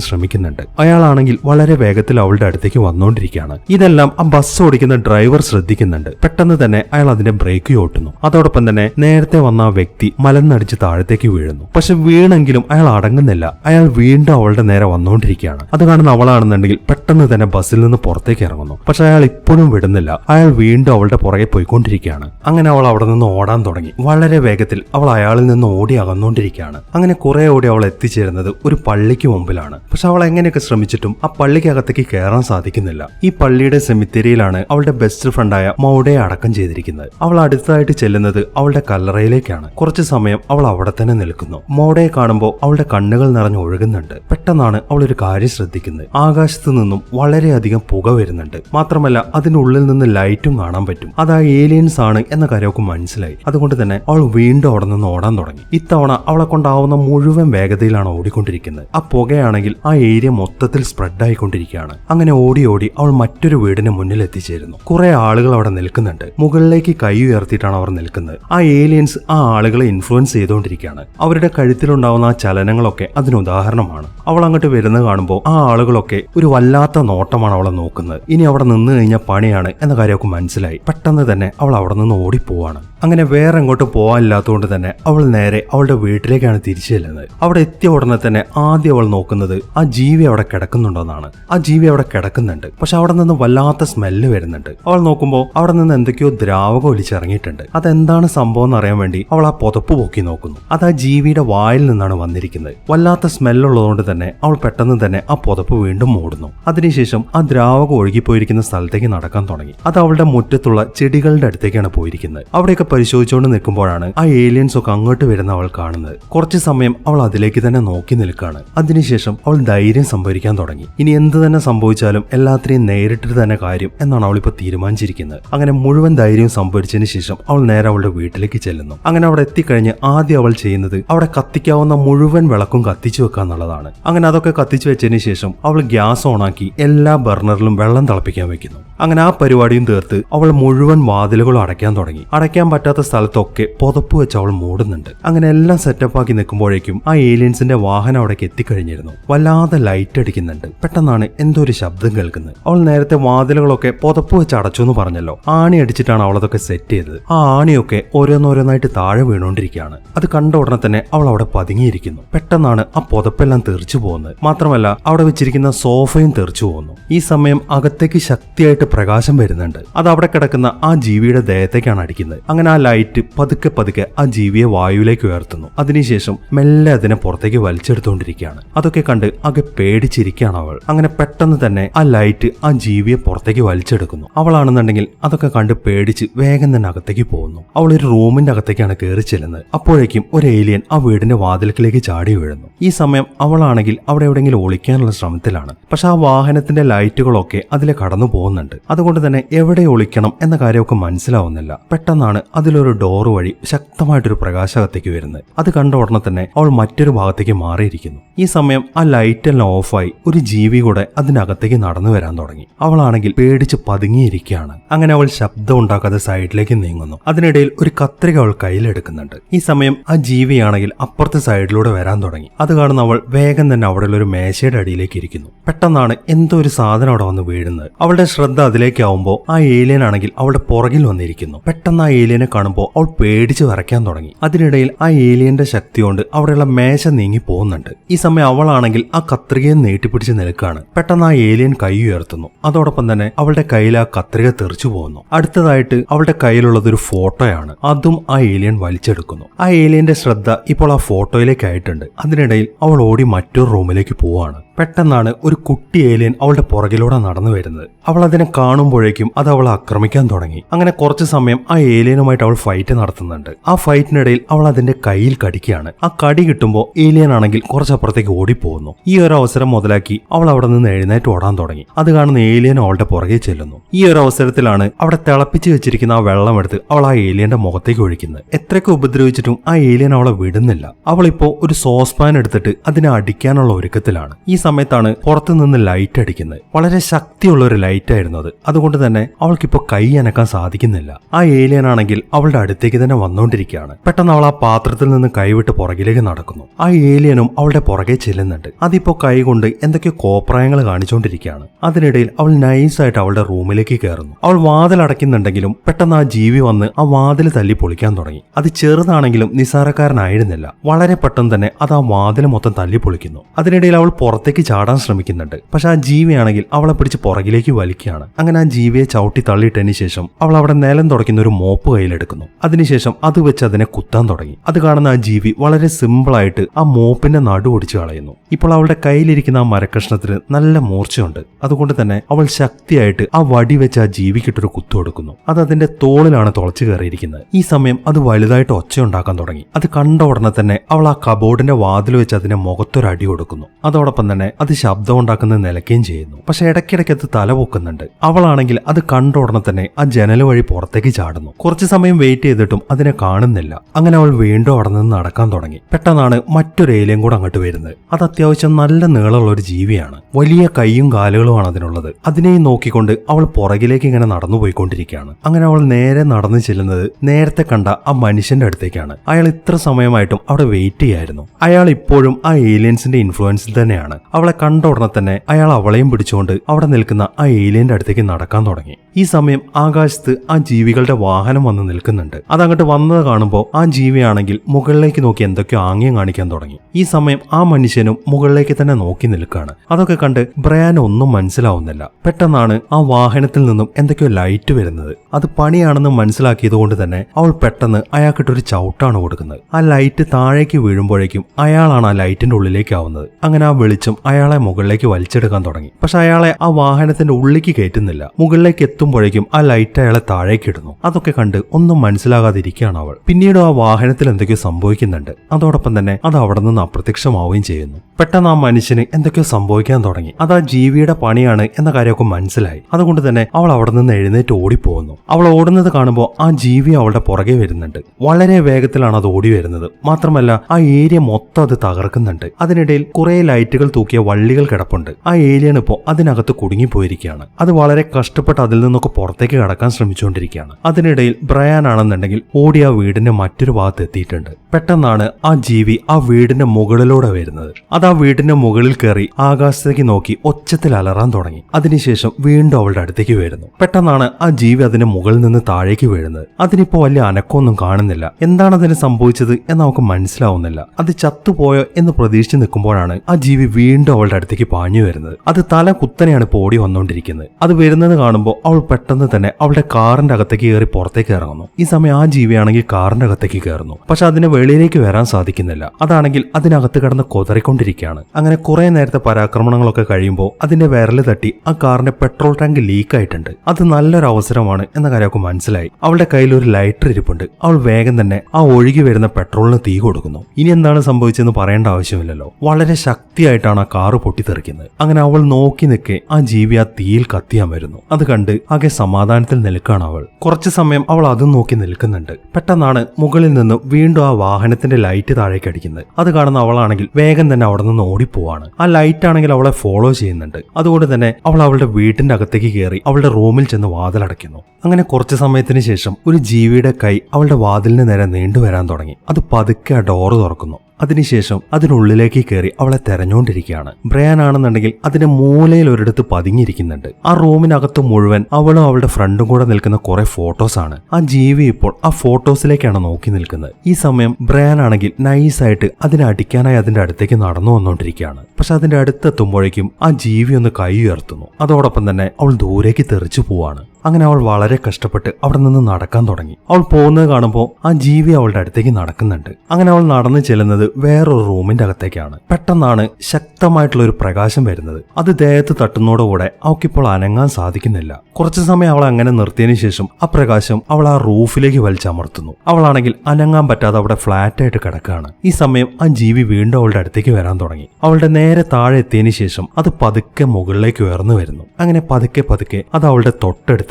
ശ്രമിക്കുന്നുണ്ട്. അയാളാണെങ്കിൽ വളരെ വേഗത്തിൽ അവളുടെ അടുത്തേക്ക് വന്നുകൊണ്ടിരിക്കുകയാണ് ഇതെല്ലാം ആ ബസ് ഓടിക്കുന്ന ഡ്രൈവർ ശ്രദ്ധിക്കുന്നുണ്ട്. പെട്ടെന്ന് തന്നെ അയാൾ അതിന്റെ ബ്രേക്ക് ഓട്ടുന്നു. അതോടൊപ്പം തന്നെ നേരത്തെ വന്ന ആ വ്യക്തി മലന്നടിച്ച് താഴത്തേക്ക് വീഴുന്നു. പക്ഷെ വീണെങ്കിലും അയാൾ അടങ്ങുന്നില്ല. അയാൾ വീണ്ടും അവളുടെ നേരെ വന്നുകൊണ്ടിരിക്കുകയാണ് അത് കാണുന്ന അവളാണെന്നുണ്ടെങ്കിൽ പെട്ടെന്ന് തന്നെ ബസ്സിൽ നിന്ന് പുറത്തേക്ക് ഇറങ്ങുന്നു. പക്ഷെ അയാൾ ഇപ്പോഴും വിടുന്നില്ല. അയാൾ വീണ്ടും അവളുടെ പുറകെ പോയിക്കൊണ്ടിരിക്കുകയാണ്. അങ്ങനെ അവൾ അവിടെ നിന്ന് ഓടാൻ തുടങ്ങി. വളരെ വേഗത്തിൽ അവൾ അയാളിൽ നിന്ന് ഓടി അകന്നുകൊണ്ടിരിക്കുകയാണ്. അങ്ങനെ കുറെ ഓടി അവൾ എത്തിച്ചേരുന്നത് ഒരു പള്ളിക്ക് മുമ്പിലാണ്. പക്ഷെ അവൾ എങ്ങനെയൊക്കെ ശ്രമിച്ചിട്ടും ആ പള്ളിക്കകത്തേക്ക് കയറാൻ സാധിക്കുന്നില്ല. ഈ പള്ളിയുടെ സെമിത്തേരിയിലാണ് അവളുടെ ബെസ്റ്റ് ഫ്രണ്ടായ മൗഡയെ അടക്കം ചെയ്തിരിക്കുന്നത്. അവൾ അടുത്തതായിട്ട് ചെല്ലുന്നത് അവളുടെ കല്ലറയിലേക്കാണ്. കുറച്ചു സമയം അവൾ അവിടെ തന്നെ നിൽക്കുന്നു. മൗഡയെ കാണുമ്പോൾ അവളുടെ കണ്ണുകൾ നിറഞ്ഞു ഒഴുകുന്നുണ്ട്. പെട്ടെന്നാണ് അവൾ ഒരു കാര്യം ശ്രദ്ധിക്കുന്നത്. ആകാശത്തു നിന്നും വളരെയധികം പുക വരുന്നുണ്ട്. മാത്രമല്ല അതിനുള്ളിൽ നിന്ന് ലൈറ്റും കാണാൻ പറ്റും. അത് ആ ഏലിയൻസ് ആണ് എന്ന കാര്യമൊക്കെ മനസ്സിലായി. അതുകൊണ്ട് തന്നെ അവൾ വീണ്ടും അവിടെ നിന്ന് ഓടാൻ തുടങ്ങി. ഇത്തവണ അവളെ കൊണ്ടാവുന്ന മുഴുവൻ വേഗതയിലാണ് ഓടിക്കൊണ്ടിരിക്കുന്നത്. ആ പുകയാണെങ്കിൽ ആ ഏരിയ മൊത്തത്തിൽ സ്പ്രെഡ് ആയിക്കൊണ്ടിരിക്കുകയാണ്. അങ്ങനെ ഓടി ഓടി അവൾ മറ്റൊരു വീടിന് മുന്നിൽ എത്തിച്ചേരുന്നു. കുറെ ആളുകൾ അവിടെ നിൽക്കുന്നുണ്ട്. മുകളിലേക്ക് കൈ ഉയർത്തിയിട്ടാണ് അവർ നിൽക്കുന്നത്. ആ ഏലിയൻസ് ആ ആളുകളെ ഇൻഫ്ലുവൻസ് ചെയ്തുകൊണ്ടിരിക്കുകയാണ്. അവരുടെ കഴുത്തിലുണ്ടാവുന്ന ആ ചലനങ്ങളൊക്കെ അതിന് ഉദാഹരണമാണ്. അവൾ അങ്ങോട്ട് വരുന്നത് കാണുമ്പോൾ ആ ആളുകളൊക്കെ ഒരു വല്ലാത്ത നോട്ടമാണ് അവളെ നോക്കുന്നത്. ഇനി അവിടെ നിന്ന് കഴിഞ്ഞ പണിയാണ് എന്ന കാര്യമൊക്കെ മനസ്സിലായി. പെട്ടെന്ന് തന്നെ അവൾ അവിടെ നിന്ന് ഓടിപ്പോവാണ്. അങ്ങനെ വേറെ എങ്ങോട്ടും പോകാനില്ലാത്തതുകൊണ്ട് തന്നെ അവൾ നേരെ അവളുടെ വീട്ടിലേക്കാണ് തിരിച്ചു ചെല്ലുന്നത്. അവിടെ എത്തിയ ഉടനെ തന്നെ ആദ്യം അവൾ നോക്കുന്നത് ആ ജീവി അവിടെ കിടക്കുന്നുണ്ടോന്നാണ്. ആ ജീവി അവിടെ കിടക്കുന്നുണ്ട്. പക്ഷെ അവിടെ നിന്ന് വല്ലാത്ത സ്മെല്ല് വരുന്നുണ്ട്. അവൾ നോക്കുമ്പോൾ അവിടെ നിന്ന് എന്തൊക്കെയോ ദ്രാവകം ഒലിച്ചിറങ്ങിയിട്ടുണ്ട്. അതെന്താണ് സംഭവം എന്ന് അറിയാൻ വേണ്ടി അവൾ ആ പുതപ്പ് പൊക്കി നോക്കുന്നു. അത് ആ ജീവിയുടെ വായിൽ നിന്നാണ് വന്നിരിക്കുന്നത്. വല്ലാത്ത സ്മെല്ലുള്ളതുകൊണ്ട് തന്നെ അവൾ പെട്ടെന്ന് തന്നെ ആ പുതപ്പ് വീണ്ടും മൂടുന്നു. അതിനുശേഷം ആ ദ്രാവകം ഒഴുകിപ്പോയിരിക്കുന്ന സ്ഥലത്തേക്ക് നടക്കാൻ തുടങ്ങി. അത് അവളുടെ മുറ്റത്തുള്ള ചെടികളുടെ അടുത്തേക്കാണ് പോയിരിക്കുന്നത്. അവിടെയൊക്കെ പരിശോധിച്ചുകൊണ്ട് നിൽക്കുമ്പോഴാണ് ആ ഏലിയൻസ് ഒക്കെ അങ്ങോട്ട് വരുന്ന അവൾ കാണുന്നത്. കുറച്ച് സമയം അവൾ അതിലേക്ക് തന്നെ നോക്കി നിൽക്കുകയാണ്. അതിനുശേഷം അവൾ ധൈര്യം സംഭരിക്കാൻ തുടങ്ങി. ഇനി എന്ത് തന്നെ സംഭവിച്ചാലും എല്ലാത്തിനെയും നേരിട്ടിട്ട് തന്നെ കാര്യം എന്നാണ് അവൾ ഇപ്പൊ തീരുമാനിച്ചിരിക്കുന്നത്. അങ്ങനെ മുഴുവൻ ധൈര്യം സംഭരിച്ചതിന് ശേഷം അവൾ നേരെ അവളുടെ വീട്ടിലേക്ക് ചെല്ലുന്നു. അങ്ങനെ അവിടെ എത്തിക്കഴിഞ്ഞ് ആദ്യം അവൾ ചെയ്യുന്നത് അവിടെ കത്തിക്കാവുന്ന മുഴുവൻ വിളക്കും കത്തിച്ചു വെക്കുക എന്നുള്ളതാണ്. അങ്ങനെ അതൊക്കെ കത്തിച്ചു വെച്ചതിന് ശേഷം അവൾ ഗ്യാസ് ഓണാക്കി എല്ലാ ബർണറിലും വെള്ളം തിളപ്പിക്കാൻ വെക്കുന്നു. അങ്ങനെ ആ പരിപാടിയും തീർത്ത് അവൾ മുഴുവൻ വാതിലുകളും അടയ്ക്കാൻ തുടങ്ങി. അടയ്ക്കാൻ പറ്റാത്ത സ്ഥലത്തൊക്കെ പുതപ്പ് വെച്ച് അവൾ മൂടുന്നുണ്ട്. അങ്ങനെ എല്ലാം സെറ്റപ്പ് ആക്കി നിൽക്കുമ്പോഴേക്കും ആ ഏലിയൻസിന്റെ വാഹനം അവിടേക്ക് എത്തിക്കഴിഞ്ഞിരുന്നു. വല്ലാതെ ലൈറ്റ് അടിക്കുന്നുണ്ട്. പെട്ടെന്നാണ് എന്തോ ഒരു ശബ്ദം കേൾക്കുന്നത്. അവൾ നേരത്തെ വാതിലുകളൊക്കെ പുതപ്പ് വെച്ച് അടച്ചു എന്ന് പറഞ്ഞല്ലോ. ആണി അടിച്ചിട്ടാണ് അവളതൊക്കെ സെറ്റ് ചെയ്തത്. ആ ആണിയൊക്കെ ഓരോന്നോരോന്നായിട്ട് താഴെ വീണുകൊണ്ടിരിക്കുകയാണ്. അത് കണ്ട ഉടനെ തന്നെ അവൾ അവിടെ പതുങ്ങിയിരിക്കുന്നു. പെട്ടെന്നാണ് ആ പുതപ്പെല്ലാം തെറിച്ചു പോകുന്നത്. മാത്രമല്ല അവിടെ വെച്ചിരിക്കുന്ന സോഫയും തെറിച്ചു പോകുന്നു. ഈ സമയം അകത്തേക്ക് ശക്തിയായിട്ട് പ്രകാശം വരുന്നുണ്ട്. അത് അവിടെ കിടക്കുന്ന ആ ജീവിയുടെ ദേഹത്തേക്കാണ് അടിക്കുന്നത്. അങ്ങനെ ആ ലൈറ്റ് പതുക്കെ പതുക്കെ ആ ജീവിയെ വായുവിലേക്ക് ഉയർത്തുന്നു. അതിനുശേഷം മെല്ലെ അതിനെ പുറത്തേക്ക് വലിച്ചെടുത്തുകൊണ്ടിരിക്കുകയാണ് അതൊക്കെ കണ്ട് ആകെ പേടിച്ചിരിക്കുകയാണ് അവൾ. അങ്ങനെ പെട്ടെന്ന് തന്നെ ആ ലൈറ്റ് ആ ജീവിയെ പുറത്തേക്ക് വലിച്ചെടുക്കുന്നു. അവളാണെന്നുണ്ടെങ്കിൽ അതൊക്കെ കണ്ട് പേടിച്ച് വേഗം തന്നെ അകത്തേക്ക് പോകുന്നു. അവൾ ഒരു റൂമിന്റെ അകത്തേക്കാണ് കയറി ചെല്ലുന്നത്. അപ്പോഴേക്കും ഒരു ഏലിയൻ ആ വീടിന്റെ വാതിൽക്കിലേക്ക് ചാടി വീഴുന്നു. ഈ സമയം അവളാണെങ്കിൽ അവിടെ എവിടെയെങ്കിലും ഒളിക്കാനുള്ള ശ്രമത്തിലാണ്. പക്ഷെ ആ വാഹനത്തിന്റെ ലൈറ്റുകളൊക്കെ അതിലെ കടന്നു പോകുന്നുണ്ട്. അതുകൊണ്ട് തന്നെ എവിടെ ഒളിക്കണം എന്ന കാര്യമൊക്കെ മനസ്സിലാവുന്നില്ല. പെട്ടെന്നാണ് അതിലൊരു ഡോർ വഴി ശക്തമായിട്ടൊരു പ്രകാശകത്തേക്ക് വരുന്നത്. അത് കണ്ട ഉടനെ തന്നെ അവൾ മറ്റൊരു ഭാഗത്തേക്ക് മാറിയിരിക്കുന്നു. ഈ സമയം ആ ലൈറ്റ് എല്ലാം ഓഫായി ഒരു ജീവി കൂടെ അതിനകത്തേക്ക് നടന്നു വരാൻ തുടങ്ങി. അവളാണെങ്കിൽ പേടിച്ച് പതുങ്ങിയിരിക്കുകയാണ്. അങ്ങനെ അവൾ ശബ്ദം ഉണ്ടാക്കാതെ സൈഡിലേക്ക് നീങ്ങുന്നു. അതിനിടയിൽ ഒരു കത്രിക അവൾ കയ്യിലെടുക്കുന്നുണ്ട്. ഈ സമയം ആ ജീവിയാണെങ്കിൽ അപ്പുറത്തെ സൈഡിലൂടെ വരാൻ തുടങ്ങി. അത് കാണുന്ന അവൾ വേഗം തന്നെ അവിടെയുള്ള ഒരു മേശയുടെ അടിയിലേക്ക് ഇരിക്കുന്നു. പെട്ടെന്നാണ് എന്തോ ഒരു സാധനം അവിടെ വന്ന് വീഴുന്നത്. അവളുടെ ശ്രദ്ധ അതിലേക്കാവുമ്പോൾ ആ ഏലിയൻ ആണെങ്കിൽ അവളുടെ പുറകിൽ വന്നിരിക്കുന്നു. പെട്ടെന്ന് ആ ഏലിയനെ കാണുമ്പോൾ അവൾ പേടിച്ച് വരയ്ക്കാൻ തുടങ്ങി. അതിനിടയിൽ ആ ഏലിയന്റെ ശക്തി കൊണ്ട് അവിടെയുള്ള മേശ നീങ്ങി പോകുന്നുണ്ട്. ഈ സമയം അവളാണെങ്കിൽ ആ കത്രികയെ നീട്ടിപ്പിടിച്ച് നിൽക്കുകയാണ്. പെട്ടെന്ന് ആ ഏലിയൻ കൈ ഉയർത്തുന്നു. അതോടൊപ്പം തന്നെ അവളുടെ കയ്യിൽ ആ കത്രിക തെറിച്ചു പോകുന്നു. അടുത്തതായിട്ട് അവളുടെ കയ്യിലുള്ളത് ഒരു ഫോട്ടോയാണ്. അതും ആ ഏലിയൻ വലിച്ചെടുക്കുന്നു. ആ ഏലിയന്റെ ശ്രദ്ധ ഇപ്പോൾ ആ ഫോട്ടോയിലേക്ക് ആയിട്ടുണ്ട് അതിനിടയിൽ അവൾ ഓടി മറ്റൊരു റൂമിലേക്ക് പോവാണ് പെട്ടെന്നാണ് ഒരു കുട്ടി ഏലിയൻ അവളുടെ പുറകിലൂടെ നടന്നു വരുന്നത്. അവൾ അതിനെ കാണുമ്പോഴേക്കും അത് അവളെ ആക്രമിക്കാൻ തുടങ്ങി. അങ്ങനെ കുറച്ച് സമയം ആ ഏലിയനുമായിട്ട് അവൾ ഫൈറ്റ് നടത്തുന്നുണ്ട്. ആ ഫൈറ്റിനിടയിൽ അവൾ അതിന്റെ കയ്യിൽ കടിക്കുകയാണ്. ആ കടി കിട്ടുമ്പോൾ ഏലിയൻ ആണെങ്കിൽ കുറച്ചപ്പുറത്തേക്ക് ഓടിപ്പോകുന്നു. ഈ ഒരു അവസരം മുതലാക്കി അവൾ അവിടെ നിന്ന് എഴുന്നേറ്റ് ഓടാൻ തുടങ്ങി. അത് കാണുന്ന ഏലിയൻ അവളുടെ പുറകെ ചെല്ലുന്നു. ഈ ഒരു അവസരത്തിലാണ് അവിടെ തിളപ്പിച്ച് വെച്ചിരിക്കുന്ന ആ വെള്ളം എടുത്ത് അവൾ ആ ഏലിയന്റെ മുഖത്തേക്ക് ഒഴിക്കുന്നത്. എത്രയൊക്കെ ഉപദ്രവിച്ചിട്ടും ആ ഏലിയൻ അവളെ വിടുന്നില്ല. അവളിപ്പോ ഒരു സോസ്പാൻ എടുത്തിട്ട് അതിനെ അടിക്കാനുള്ള ഒരുക്കത്തിലാണ്. ഈ സമയത്താണ് പുറത്തുനിന്ന് ലൈറ്റ് അടിക്കുന്നത്. വളരെ ശക്തിയുള്ള ഒരു ലൈറ്റ് ആയിരുന്നു അത്. അതുകൊണ്ട് തന്നെ അവൾക്കിപ്പോ കൈ അനക്കാൻ സാധിക്കുന്നില്ല. ആ ഏലിയൻ ആണെങ്കിൽ അവളുടെ അടുത്തേക്ക് തന്നെ വന്നുകൊണ്ടിരിക്കുകയാണ്. പെട്ടെന്ന് അവൾ ആ പാത്രത്തിൽ നിന്ന് കൈവിട്ട് പുറകിലേക്ക് നടക്കുന്നു. ആ ഏലിയനും അവളുടെ പുറകെ ചെല്ലുന്നുണ്ട്. അതിപ്പോ കൈ കൊണ്ട് എന്തൊക്കെയോ കോപ്രായങ്ങൾ കാണിച്ചുകൊണ്ടിരിക്കുകയാണ്. അതിനിടയിൽ അവൾ നൈസായിട്ട് അവളുടെ റൂമിലേക്ക് കയറുന്നു. അവൾ വാതിൽ അടയ്ക്കുന്നുണ്ടെങ്കിലും പെട്ടെന്ന് ആ ജീവി വന്ന് ആ വാതിൽ തല്ലി പൊളിക്കാൻ തുടങ്ങി. അത് ചെറുതാണെങ്കിലും നിസാരക്കാരനായിരുന്നില്ല വളരെ പെട്ടെന്ന് തന്നെ അത് ആ വാതിൽ മൊത്തം തല്ലി പൊളിക്കുന്നു. അതിനിടയിൽ അവൾ പുറത്തേക്ക് ചാടാൻ ശ്രമിക്കുന്നുണ്ട്. പക്ഷെ ആ ജീവിയാണെങ്കിൽ അവളെ പിടിച്ച് പുറകിലേക്ക് വലിക്കുകയാണ്. അങ്ങനെ ആ ജീവിയെ ചവിട്ടി തള്ളിയിട്ടതിന് ശേഷം അവൾ അവിടെ നിലം തുടയ്ക്കുന്ന ഒരു മോപ്പ് കയ്യിലെടുക്കുന്നു. അതിനുശേഷം അത് വെച്ച് അതിനെ കുത്താൻ തുടങ്ങി. അത് കാണുന്ന ആ ജീവി വളരെ സിമ്പിളായിട്ട് ആ മോപ്പിന്റെ നടു ഒടിച്ചു കളയുന്നു. ഇപ്പോൾ അവളുടെ കയ്യിലിരിക്കുന്ന ആ മരക്കഷ്ണത്തിന് നല്ല മൂർച്ചയുണ്ട്. അതുകൊണ്ട് തന്നെ അവൾ ശക്തിയായിട്ട് ആ വടി വെച്ച് ആ ജീവിക്കിട്ടൊരു കുത്തു കൊടുക്കുന്നു. അത് അതിന്റെ തോളിലാണ് തുളച്ചു കയറിയിരിക്കുന്നത്. ഈ സമയം അത് വലുതായിട്ട് ഒച്ചയുണ്ടാക്കാൻ തുടങ്ങി. അത് കണ്ട ഉടനെ തന്നെ അവൾ ആ കബോർഡിന്റെ വാതിൽ വെച്ച് അതിന്റെ മുഖത്തൊരു അടി കൊടുക്കുന്നു. അതോടൊപ്പം തന്നെ അത് ശബ്ദം ഉണ്ടാക്കുന്ന നിലയ്ക്കുകയും ചെയ്യുന്നു. പക്ഷെ ഇടയ്ക്കിടയ്ക്ക് അത് തല പൊക്കുന്നുണ്ട്. അവളാണെങ്കിൽ അത് കണ്ട ഉടനെ തന്നെ ആ ജനൽ വഴി പുറത്തേക്ക് ചാടുന്നു. കുറച്ചു സമയം വെയിറ്റ് ചെയ്തിട്ടും അതിനെ കാണുന്നില്ല. അങ്ങനെ അവൾ വീണ്ടും അവിടെ നിന്ന് നടക്കാൻ തുടങ്ങി. പെട്ടെന്നാണ് മറ്റൊരു ഏലിയൻ കൂടെ അങ്ങോട്ട് വരുന്നത്. അത് അത്യാവശ്യം നല്ല നീളമുള്ള ഒരു ജീവിയാണ്. വലിയ കൈയും കാലുകളുമാണ് അതിനുള്ളത്. അതിനെയും നോക്കിക്കൊണ്ട് അവൾ പുറകിലേക്ക് ഇങ്ങനെ നടന്നു പോയിക്കൊണ്ടിരിക്കുകയാണ് അങ്ങനെ അവൾ നേരെ നടന്നു ചെല്ലുന്നത് നേരത്തെ കണ്ട ആ മനുഷ്യന്റെ അടുത്തേക്കാണ്. അയാൾ ഇത്ര സമയമായിട്ടും അവിടെ വെയിറ്റ് ചെയ്യായിരുന്നു. അയാൾ ഇപ്പോഴും ആ ഏലിയൻസിന്റെ ഇൻഫ്ലുവൻസിൽ തന്നെയാണ്. അവളെ കണ്ട ഉടനെ തന്നെ അയാൾ അവളെയും പിടിച്ചുകൊണ്ട് അവിടെ നിൽക്കുന്ന ആ ഏലിയന്റെ അടുത്തേക്ക് നടക്കാൻ തുടങ്ങി. ഈ സമയം ആകാശത്ത് ആ ജീവികളുടെ വാഹനം വന്ന് നിൽക്കുന്നുണ്ട്. അതങ്ങോട്ട് വന്നത് കാണുമ്പോൾ ആ ജീവിയാണെങ്കിൽ മുകളിലേക്ക് നോക്കി എന്തൊക്കെയോ ആംഗ്യം കാണിക്കാൻ തുടങ്ങി. ഈ സമയം ആ മനുഷ്യനും മുകളിലേക്ക് തന്നെ നോക്കി നിൽക്കുകയാണ് അതൊക്കെ കണ്ട് ബ്രയാൻ ഒന്നും മനസ്സിലാവുന്നില്ല. പെട്ടെന്നാണ് ആ വാഹനത്തിൽ നിന്നും എന്തൊക്കെയോ ലൈറ്റ് വരുന്നത്. അത് പണിയാണെന്ന് മനസ്സിലാക്കിയത് കൊണ്ട് തന്നെ അവൾ പെട്ടെന്ന് അയാൾക്കിട്ടൊരു ചവിട്ടാണ് കൊടുക്കുന്നത്. ആ ലൈറ്റ് താഴേക്ക് വീഴുമ്പോഴേക്കും അയാളാണ് ആ ലൈറ്റിന്റെ ഉള്ളിലേക്കാവുന്നത് അങ്ങനെ ആ വെളിച്ചം അയാളെ മുകളിലേക്ക് വലിച്ചെടുക്കാൻ തുടങ്ങി. പക്ഷെ അയാളെ ആ വാഹനത്തിന്റെ ഉള്ളിലേക്ക് കയറ്റുന്നില്ല. മുകളിലേക്ക് എത്തുമ്പോഴേക്കും ആ ലൈറ്റ് അയാളെ താഴേക്ക് ഇടുന്നു. അതൊക്കെ കണ്ട് ഒന്നും മനസ്സിലാകാതിരിക്കുകയാണ് അവൾ. പിന്നീട് ആ വാഹനത്തിൽ എന്തൊക്കെയോ സംഭവിക്കുന്നുണ്ട്. അതോടൊപ്പം തന്നെ അത് അവിടെ നിന്ന് അപ്രത്യക്ഷമാവുകയും ചെയ്യുന്നു. പെട്ടെന്ന് ആ മനുഷ്യന് എന്തൊക്കെയോ സംഭവിക്കാൻ തുടങ്ങി. അത് ആ ജീവിയുടെ പണിയാണ് എന്ന കാര്യമൊക്കെ മനസ്സിലായി. അതുകൊണ്ട് തന്നെ അവൾ അവിടെ നിന്ന് എഴുന്നേറ്റ് ഓടിപ്പോകുന്നു. അവൾ ഓടുന്നത് കാണുമ്പോൾ ആ ജീവി അവളുടെ പുറകെ വരുന്നുണ്ട്. വളരെ വേഗത്തിലാണ് അത് ഓടി വരുന്നത് മാത്രമല്ല ആ ഏരിയ മൊത്തം അത് തകർക്കുന്നുണ്ട്. അതിനിടയിൽ കുറെ ലൈറ്റുകൾ തൂക്കിയ വള്ളികൾ കിടപ്പുണ്ട്. ആ ഏലിയൻ ഇപ്പോൾ അതിനകത്ത് കുടുങ്ങിപ്പോയിരിക്കുകയാണ്. അത് വളരെ കഷ്ടപ്പെട്ട് അതിൽ നിന്നൊക്കെ പുറത്തേക്ക് കടക്കാൻ ശ്രമിച്ചുകൊണ്ടിരിക്കുകയാണ്. അതിനിടയിൽ ബ്രയാൻ ആണെന്നുണ്ടെങ്കിൽ ഓടി ആ വീടിന്റെ മറ്റൊരു ഭാഗത്ത് എത്തിയിട്ടുണ്ട്. പെട്ടെന്നാണ് ആ ജീവി ആ വീടിന്റെ മുകളിലൂടെ വരുന്നത്. അത് ആ വീടിന്റെ മുകളിൽ കയറി ആകാശത്തേക്ക് നോക്കി ഒച്ചത്തിൽ അലറാൻ തുടങ്ങി. അതിനുശേഷം വീണ്ടും അവളുടെ അടുത്തേക്ക് വരുന്നു. പെട്ടെന്നാണ് ആ ജീവി അതിന്റെ മുകളിൽ നിന്ന് താഴേക്ക് വീഴുന്നത്. അതിനിപ്പോ വലിയ അനക്കമൊന്നും കാണുന്നില്ല. എന്താണ് അതിന് സംഭവിച്ചത് എന്ന് നമുക്ക് മനസ്സിലാവുന്നില്ല. അത് ചത്തുപോയോ എന്ന് പ്രതീക്ഷിച്ച് നിൽക്കുമ്പോഴാണ് ആ ജീവി വീണ്ടും അവളുടെ അടുത്തേക്ക് പാഞ്ഞു വരുന്നത്. അത് തല കുത്തനെയാണ് പോടി വന്നുകൊണ്ടിരിക്കുന്നത്. അത് വരുന്നത് കാണുമ്പോൾ അവൾ പെട്ടെന്ന് തന്നെ അവളുടെ കാറിന്റെ അകത്തേക്ക് കയറി പുറത്തേക്ക് ഇറങ്ങുന്നു. ഈ സമയം ആ ജീവിയാണെങ്കിൽ കാറിന്റെ അകത്തേക്ക് കയറുന്നു. പക്ഷെ അതിന് വെളിയിലേക്ക് വരാൻ സാധിക്കുന്നില്ല. അതാണെങ്കിൽ അതിനകത്ത് കിടന്ന് കൊതറിക്കൊണ്ടിരിക്കുകയാണ്. അങ്ങനെ കുറെ നേരത്തെ പരാക്രമണങ്ങളൊക്കെ കഴിയുമ്പോൾ അതിന്റെ വിരൽ തട്ടി ആ കാറിന്റെ പെട്രോൾ ടാങ്ക് ലീക്ക് ആയിട്ടുണ്ട്. അത് നല്ലൊരു അവസരമാണ് എന്ന കാര്യം കാര്യമൊക്കെ മനസ്സിലായി. അവളുടെ കയ്യിൽ ഒരു ലൈറ്റർ ഇരിപ്പുണ്ട്. അവൾ വേഗം തന്നെ ആ ഒഴുകി വരുന്ന പെട്രോളിന് തീ കൊടുക്കുന്നു. ഇനി എന്താണ് സംഭവിച്ചതെന്ന് പറയേണ്ട ആവശ്യമില്ലല്ലോ. വളരെ ശക്തിയായിട്ടാണ് കാറ് പൊട്ടിത്തെറിക്കുന്നത് അങ്ങനെ അവൾ നോക്കി നിൽക്കെ ആ ജീവി ആ തീയിൽ കത്തിയാൻ വരുന്നു. അത് കണ്ട് ആകെ സമാധാനത്തിൽ നിൽക്കുകയാണ് അവൾ. കുറച്ചു സമയം അവൾ അതും നോക്കി നിൽക്കുന്നുണ്ട്. പെട്ടെന്നാണ് മുകളിൽ നിന്ന് വീണ്ടും ആ വാഹനത്തിന്റെ ലൈറ്റ് താഴേക്ക് അടിക്കുന്നത്. അത് കാണുന്ന അവളാണെങ്കിൽ വേഗം തന്നെ അവിടെ നിന്ന് ഓടിപ്പോവാണ്. ആ ലൈറ്റ് ആണെങ്കിൽ അവളെ ഫോളോ ചെയ്യുന്നുണ്ട്. അതുകൊണ്ട് തന്നെ അവൾ അവളുടെ വീട്ടിന്റെ അകത്തേക്ക് കയറി അവളുടെ റൂമിൽ ചെന്ന് വാതിലടയ്ക്കുന്നു. അങ്ങനെ കുറച്ച് സമയത്തിന് ശേഷം ഒരു ജീവിയുടെ കൈ അവളുടെ വാതിലിന് നേരെ നീണ്ടുവരാൻ തുടങ്ങി. അത് പതുക്കെ ആ ഡോറ് തുറക്കുന്നു. അതിനുശേഷം അതിനുള്ളിലേക്ക് കയറി അവളെ തെരഞ്ഞുകൊണ്ടിരിക്കുകയാണ്. ബ്രയാൻ ആണെന്നുണ്ടെങ്കിൽ അതിന്റെ മൂലയിൽ ഒരിടത്ത് പതിങ്ങിയിരിക്കുന്നുണ്ട് ആ റൂമിനകത്ത് മുഴുവൻ അവളും അവളുടെ ഫ്രണ്ടും കൂടെ നിൽക്കുന്ന കുറെ ഫോട്ടോസ് ആണ്. ആ ജീവി ഇപ്പോൾ ആ ഫോട്ടോസിലേക്കാണ് നോക്കി നിൽക്കുന്നത്. ഈ സമയം ബ്രയാൻ ആണെങ്കിൽ നൈസായിട്ട് അതിനെ അടിക്കാനായി അതിന്റെ അടുത്തേക്ക് നടന്നു വന്നുകൊണ്ടിരിക്കുകയാണ് പക്ഷെ അതിന്റെ അടുത്തെത്തുമ്പോഴേക്കും ആ ജീവി ഒന്ന് കൈ ഉയർത്തുന്നു. അതോടൊപ്പം തന്നെ അവൾ ദൂരേക്ക് തെറിച്ചു പോവാണ്. അങ്ങനെ അവൾ വളരെ കഷ്ടപ്പെട്ട് അവിടെ നിന്ന് നടക്കാൻ തുടങ്ങി. അവൾ പോകുന്നത് കാണുമ്പോൾ ആ ജീവി അവളുടെ അടുത്തേക്ക് നടക്കുന്നുണ്ട്. അങ്ങനെ അവൾ നടന്നു ചെല്ലുന്നത് വേറൊരു റൂമിന്റെ അകത്തേക്കാണ്. പെട്ടെന്നാണ് ശക്തമായിട്ടുള്ള ഒരു പ്രകാശം വരുന്നത്. അത് ദേഹത്ത് തട്ടുന്നതോടുകൂടെ അവൾക്കിപ്പോൾ അനങ്ങാൻ സാധിക്കുന്നില്ല. കുറച്ചു സമയം അവൾ അങ്ങനെ നിർത്തിയതിനു ശേഷം ആ പ്രകാശം അവൾ ആ റൂഫിലേക്ക് വലിച്ചമർത്തുന്നു. അവളാണെങ്കിൽ അനങ്ങാൻ പറ്റാതെ അവിടെ ഫ്ലാറ്റ് ആയിട്ട് കിടക്കുകയാണ്. ഈ സമയം ആ ജീവി വീണ്ടും അവളുടെ അടുത്തേക്ക് വരാൻ തുടങ്ങി. അവളുടെ നേരെ താഴെ എത്തിയതിനു ശേഷം അത് പതുക്കെ മുകളിലേക്ക് ഉയർന്നു വരുന്നു. അങ്ങനെ പതുക്കെ പതുക്കെ അത് അവളുടെ